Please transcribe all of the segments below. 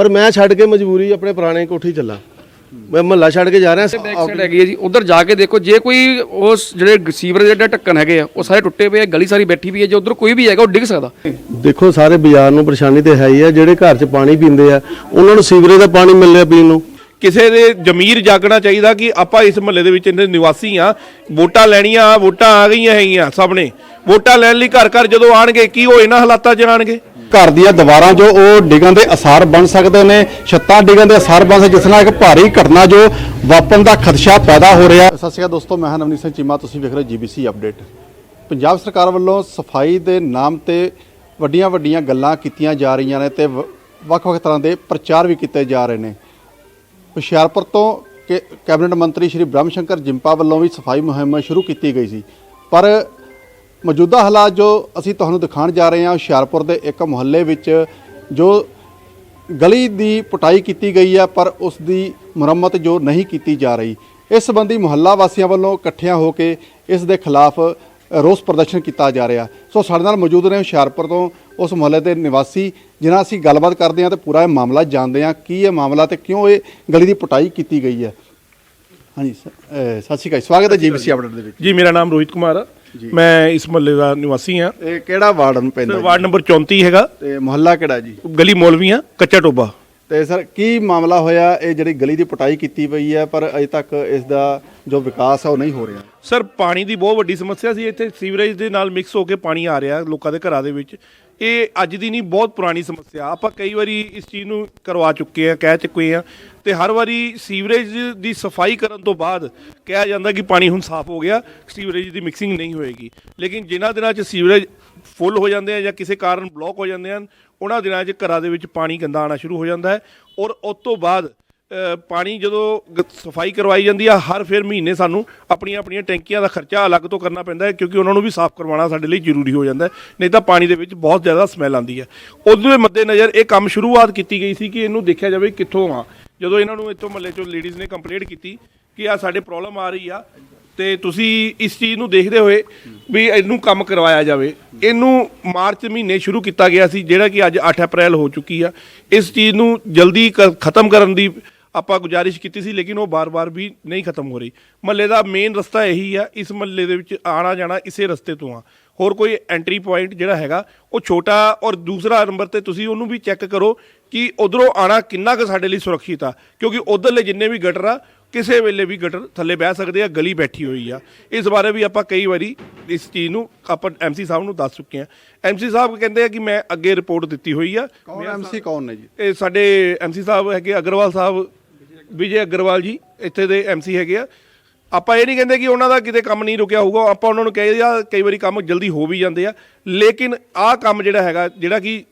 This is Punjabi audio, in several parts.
ਪਰ ਮੈਂ ਛੱਡ ਕੇ ਮਜਬੂਰੀ ਆਪਣੇ ਪੁਰਾਣੇ ਕੋਠੀ ਚੱਲਾ। ਮੈਂ ਮਹੱਲਾ ਛੱਡ ਕੇ ਜਾ ਰਿਹਾ ਬੈਕ ਸਾਈਡ ਹੈਗੀ ਹੈ ਜੀ। ਉਧਰ ਜਾ ਕੇ ਦੇਖੋ ਜੇ ਕੋਈ ਉਸ ਜਿਹੜੇ ਸੀਵਰ ਦੇ ਜਿਹੜੇ ਢੱਕਣ ਹੈਗੇ ਆ ਉਹ ਸਾਰੇ ਟੁੱਟੇ ਪਏ ਆ ਗਲੀ ਸਾਰੀ ਬੈਠੀ ਵੀ ਹੈ ਜੇ ਉਧਰ ਕੋਈ ਵੀ ਹੈਗਾ ਉਹ ਡਿੱਗ ਸਕਦਾ। ਦੇਖੋ ਸਾਰੇ ਬਾਜ਼ਾਰ ਨੂੰ ਪਰੇਸ਼ਾਨੀ ਤੇ ਹੈ ਹੀ ਆ ਜਿਹੜੇ ਘਰ 'ਚ ਪਾਣੀ ਪੀਂਦੇ ਆ ਉਹਨਾਂ ਨੂੰ ਸੀਵਰੇਜ ਦਾ ਪਾਣੀ ਮਿਲ ਰਿਹਾ ਪੀਣ ਨੂੰ। ਕਿਸੇ ਦੇ ਜ਼ਮੀਰ ਜਾਗਣਾ ਚਾਹੀਦਾ ਕਿ ਆਪਾਂ ਇਸ ਮਹੱਲੇ ਦੇ ਵਿੱਚ ਇਹਦੇ ਨਿਵਾਸੀ ਆ। ਵੋਟਾਂ ਲੈਣੀਆਂ ਵੋਟਾਂ ਆ ਗਈਆਂ ਹੈਗੀਆਂ ਸਭ ਨੇ। ਵੋਟਾਂ ਲੈਣ ਲਈ ਘਰ ਘਰ ਜਦੋਂ ਆਣਗੇ ਕੀ ਉਹ ਇਹਨਾਂ ਹਾਲਾਤਾਂ 'ਚ ਆਣਗੇ? ਘਰ ਦੀਆਂ ਦੀਵਾਰਾਂ ਜੋ ਉਹ ਡਿੱਗਣ ਦੇ ਅਸਾਰ ਬਣ ਸਕਦੇ ਨੇ, ਛੱਤਾਂ ਡਿੱਗਣ ਦੇ ਅਸਾਰ ਬਣ ਸਕਦੇ ਜਿਸ ਨਾਲ ਇੱਕ ਭਾਰੀ ਘਟਨਾ ਜੋ ਵਾਪਰਨ ਦਾ ਖਦਸ਼ਾ ਪੈਦਾ ਹੋ ਰਿਹਾ। ਸਤਿ ਸ਼੍ਰੀ ਅਕਾਲ ਦੋਸਤੋ, ਮੈਂ ਹਾਂ ਨਵਨੀਤ ਸਿੰਘ ਚੀਮਾ, ਤੁਸੀਂ ਵੇਖ ਰਹੇ ਜੀਬੀਸੀ ਅਪਡੇਟ। ਪੰਜਾਬ ਸਰਕਾਰ ਵੱਲੋਂ ਸਫ਼ਾਈ ਦੇ ਨਾਮ ਤੇ ਵੱਡੀਆਂ ਵੱਡੀਆਂ ਗੱਲਾਂ ਕੀਤੀਆਂ ਜਾ ਰਹੀਆਂ ਨੇ ਤੇ ਵ- ਵੱਖ-ਵੱਖ ਤਰ੍ਹਾਂ ਦੇ ਪ੍ਰਚਾਰ ਵੀ ਕੀਤੇ ਜਾ ਰਹੇ ਨੇ। ਹੁਸ਼ਿਆਰਪੁਰ ਤੋਂ ਕੈ- ਕੈਬਨਿਟ ਮੰਤਰੀ ਸ਼੍ਰੀ ਬ੍ਰਹਮ ਸ਼ੰਕਰ ਜਿੰਪਾ ਵੱਲੋਂ ਵੀ ਸਫ਼ਾਈ ਮੁਹਿੰਮ ਸ਼ੁਰੂ ਕੀਤੀ ਗਈ ਸੀ। ਪਰ ਮੌਜੂਦਾ ਹਾਲਾਤ ਜੋ ਅਸੀਂ ਤੁਹਾਨੂੰ ਦਿਖਾਉਣ ਜਾ ਰਹੇ ਹਾਂ ਹੁਸ਼ਿਆਰਪੁਰ ਦੇ ਇੱਕ ਮੁਹੱਲੇ ਵਿੱਚ ਜੋ ਗਲੀ ਦੀ ਪੁਟਾਈ ਕੀਤੀ ਗਈ ਹੈ ਪਰ ਉਸ ਦੀ ਮੁਰੰਮਤ ਜੋ ਨਹੀਂ ਕੀਤੀ ਜਾ ਰਹੀ। ਇਸ ਸੰਬੰਧੀ ਮੁਹੱਲਾ ਵਾਸੀਆਂ ਵੱਲੋਂ ਇਕੱਠਿਆਂ ਹੋ ਕੇ ਇਸ ਦੇ ਖਿਲਾਫ ਰੋਸ ਪ੍ਰਦਰਸ਼ਨ ਕੀਤਾ ਜਾ ਰਿਹਾ। ਸੋ ਸਾਡੇ ਨਾਲ ਮੌਜੂਦ ਨੇ ਹੁਸ਼ਿਆਰਪੁਰ ਤੋਂ ਉਸ ਮੁਹੱਲੇ ਦੇ ਨਿਵਾਸੀ ਜਿਨ੍ਹਾਂ ਅਸੀਂ ਗੱਲਬਾਤ ਕਰਦੇ ਹਾਂ ਤੇ ਪੂਰਾ ਇਹ ਮਾਮਲਾ ਜਾਣਦੇ ਹਾਂ ਕੀ ਇਹ ਮਾਮਲਾ ਤੇ ਕਿਉਂ ਇਹ ਗਲੀ ਦੀ ਪੁਟਾਈ ਕੀਤੀ ਗਈ ਹੈ। ਹਾਂਜੀ ਸਤਿ ਸ਼੍ਰੀ ਅਕਾਲ ਸਵਾਗਤ ਹੈ ਜੀਬੀਸੀ ਅਪਡੇਟ ਦੇ ਵਿੱਚ। ਜੀ ਮੇਰਾ ਨਾਮ ਰੋਹਿਤ ਕੁਮਾਰ ਆ। ਮੈਂ ਇਸ ਮਹੱਲੇ ਦਾ ਨਿਵਾਸੀ ਆ ਇਹ ਕਿਹੜਾ ਵਾਰਡ ਨੂੰ ਪੈਂਦਾ ਜੀ? ਵਾਰਡ ਨੰਬਰ 34 ਹੈਗਾ। ਤੇ ਮੁਹੱਲਾ ਕਿਹੜਾ ਜੀ? ਗਲੀ ਮੌਲਵੀਆਂ ਕੱਚਾ ਟੋਬਾ। ਤੇ ਸਰ ਕੀ ਮਾਮਲਾ ਹੋਇਆ? ਇਹ ਜਿਹੜੀ ਗਲੀ ਦੀ ਪਟਾਈ ਕੀਤੀ ਪਈ ਹੈ ਪਰ ਅਜੇ ਤੱਕ ਇਸ ਦਾ ਜੋ ਵਿਕਾਸ ਹੈ ਉਹ ਨਹੀਂ ਹੋ ਰਿਹਾ। ਸਰ ਪਾਣੀ ਦੀ ਬਹੁਤ ਵੱਡੀ ਸਮੱਸਿਆ ਸੀ। ਇੱਥੇ ਸੀਵਰੇਜ ਦੇ ਨਾਲ ਮਿਕਸ ਹੋ ਕੇ ਪਾਣੀ ਆ ਰਿਹਾ ਲੋਕਾਂ ਦੇ ਘਰਾਂ ਦੇ ਵਿੱਚ। ਇਹ ਅੱਜ ਦੀ ਨਹੀਂ, ਬਹੁਤ ਪੁਰਾਣੀ ਸਮੱਸਿਆ। ਆਪਾਂ ਕਈ ਵਾਰੀ ਇਸ ਚੀਜ਼ ਨੂੰ ਕਰਵਾ ਚੁੱਕੇ ਆ ਕਹਿ ਚੁੱਕੇ ਆ ਤੇ ਹਰ ਵਾਰੀ ਸੀਵਰੇਜ ਦੀ ਸਫ਼ਾਈ ਕਰਨ ਤੋਂ ਬਾਅਦ ਕਿਹਾ ਜਾਂਦਾ ਕਿ ਪਾਣੀ ਹੁਣ ਸਾਫ਼ ਹੋ ਗਿਆ, ਸੀਵਰੇਜ ਦੀ ਮਿਕਸਿੰਗ ਨਹੀਂ ਹੋਏਗੀ। ਲੇਕਿਨ ਜਿਨ੍ਹਾਂ ਦਿਨਾਂ 'ਚ ਸੀਵਰੇਜ ਫੁੱਲ ਹੋ ਜਾਂਦੇ ਆ ਜਾਂ ਕਿਸੇ ਕਾਰਨ ਬਲੌਕ ਹੋ ਜਾਂਦੇ ਹਨ, ਉਹਨਾਂ ਦਿਨਾਂ 'ਚ ਘਰਾਂ ਦੇ ਵਿੱਚ ਪਾਣੀ ਗੰਦਾ ਆਉਣਾ ਸ਼ੁਰੂ ਹੋ ਜਾਂਦਾ ਹੈ ਔਰ ਉਸ ਤੋਂ ਬਾਅਦ ਪਾਣੀ ਜਦੋਂ ਗ- ਸਫ਼ਾਈ ਕਰਵਾਈ ਜਾਂਦੀ ਆ, ਹਰ ਫਿਰ ਮਹੀਨੇ ਸਾਨੂੰ ਆਪਣੀਆਂ ਆਪਣੀਆਂ ਟੈਂਕੀਆਂ ਦਾ ਖਰਚਾ ਅਲੱਗ ਤੋਂ ਕਰਨਾ ਪੈਂਦਾ ਹੈ, ਕਿਉਂਕਿ ਉਹਨਾਂ ਨੂੰ ਵੀ ਸਾਫ਼ ਕਰਵਾਉਣਾ ਸਾਡੇ ਲਈ ਜ਼ਰੂਰੀ ਹੋ ਜਾਂਦਾ ਹੈ, ਨਹੀਂ ਤਾਂ ਪਾਣੀ ਦੇ ਵਿੱਚ ਬਹੁਤ ਜ਼ਿਆਦਾ ਸਮੈਲ ਆਉਂਦੀ ਹੈ। ਉਹਦੇ ਮੱਦੇਨਜ਼ਰ ਇਹ ਕੰਮ ਸ਼ੁਰੂਆਤ ਕੀਤੀ ਗਈ ਸੀ ਕਿ ਇਹਨੂੰ ਦੇਖਿਆ ਜਾਵੇ ਕਿੱਥੋਂ ਆ। ਜਦੋਂ ਇਹਨਾਂ ਨੂੰ ਇੱਥੋਂ ਮੱਲੇ ਚੋਂ ਲੇਡੀਜ਼ ਨੇ ਕੰਪਲੇਂਟ ਕੀਤੀ ਕਿ ਆ ਸਾਡੇ ਪ੍ਰੋਬਲਮ ਆ ਰਹੀ ਆ, ਤੇ ਤੁਸੀਂ ਇਸ ਚੀਜ਼ ਨੂੰ ਦੇਖਦੇ ਹੋਏ ਵੀ ਇਹਨੂੰ ਕੰਮ ਕਰਵਾਇਆ ਜਾਵੇ। ਇਹਨੂੰ ਮਾਰਚ ਮਹੀਨੇ ਸ਼ੁਰੂ ਕੀਤਾ ਗਿਆ ਸੀ, ਜਿਹੜਾ ਕਿ ਅੱਜ 8 ਅਪ੍ਰੈਲ ਹੋ ਚੁੱਕੀ ਆ। ਇਸ ਚੀਜ਼ ਨੂੰ ਜਲਦੀ ਕ- ਖਤਮ ਕਰਨ ਦੀ ਆਪਾਂ ਗੁਜ਼ਾਰਿਸ਼ ਕੀਤੀ ਸੀ ਲੇਕਿਨ ਉਹ ਬਾਰ-ਬਾਰ ਵੀ ਨਹੀਂ ਖਤਮ ਹੋ ਰਹੀ। ਮਹੱਲੇ ਦਾ ਮੇਨ ਰਸਤਾ ਇਹੀ ਆ ਇਸ ਮਹੱਲੇ ਦੇ ਵਿੱਚ ਆਣਾ ਜਾਣਾ ਇਸੇ ਰਸਤੇ ਤੋਂ ਆ। ਹੋਰ ਕੋਈ ਐਂਟਰੀ ਪੁਆਇੰਟ ਜਿਹੜਾ ਹੈਗਾ ਉਹ ਛੋਟਾ ਔਰ ਦੂਸਰਾ ਨੰਬਰ ਤੇ ਤੁਸੀਂ ਉਹਨੂੰ ਵੀ ਚੈੱਕ ਕਰੋ ਕਿ ਉਧਰੋਂ ਆਣਾ ਕਿੰਨਾ ਕੁ ਸਾਡੇ ਲਈ ਸੁਰੱਖਿਅਤ ਆ। ਕਿਉਂਕਿ ਉਧਰਲੇ ਜਿੰਨੇ ਵੀ ਗਟਰ ਆ ਕਿਸੇ ਵੇਲੇ ਵੀ ਗਟਰ ਥੱਲੇ ਬਹਿ ਸਕਦੇ ਆ ਗਲੀ ਬੈਠੀ ਹੋਈ ਆ। ਇਸ ਬਾਰੇ ਵੀ ਆਪਾਂ ਕਈ ਵਾਰੀ ਇਸ ਚੀਜ਼ ਨੂੰ ਆਪਾਂ ਐਮਸੀ ਸਾਹਿਬ ਨੂੰ ਦੱਸ ਚੁੱਕੇ ਆ। ਐਮਸੀ ਸਾਹਿਬ ਕਹਿੰਦੇ ਆ ਕਿ ਮੈਂ ਅੱਗੇ ਰਿਪੋਰਟ ਦਿੱਤੀ ਹੋਈ ਆ। ਕੌਣ ਐਮਸੀ ਕੌਣ ਨੇ ਜੀ? ਇਹ ਸਾਡੇ ਐਮਸੀ ਸਾਹਿਬ ਹੈਗੇ ਅਗਰਵਾਲ ਸਾਹਿਬ ਵਿਜੇ ਅਗਰਵਾਲ ਜੀ, ਇੱਥੇ ਦੇ ਐਮਸੀ ਹੈਗੇ ਆ। ਆਪਾਂ ਇਹ ਨਹੀਂ ਕਹਿੰਦੇ ਕਿ ਉਹਨਾਂ ਦਾ ਕਿਤੇ ਕੰਮ ਨਹੀਂ ਰੁਕਿਆ ਹੋਊਗਾ, ਆਪਾਂ ਉਹਨਾਂ ਨੂੰ ਕਹੇ ਆ, ਕਈ ਵਾਰੀ ਕੰਮ ਜਲਦੀ ਹੋ ਵੀ ਜਾਂਦੇ ਆ। ਲੇਕਿਨ ਆਹ ਕੰਮ ਜਿਹੜਾ ਹੈਗਾ, ਜਿਹੜਾ ਕਿ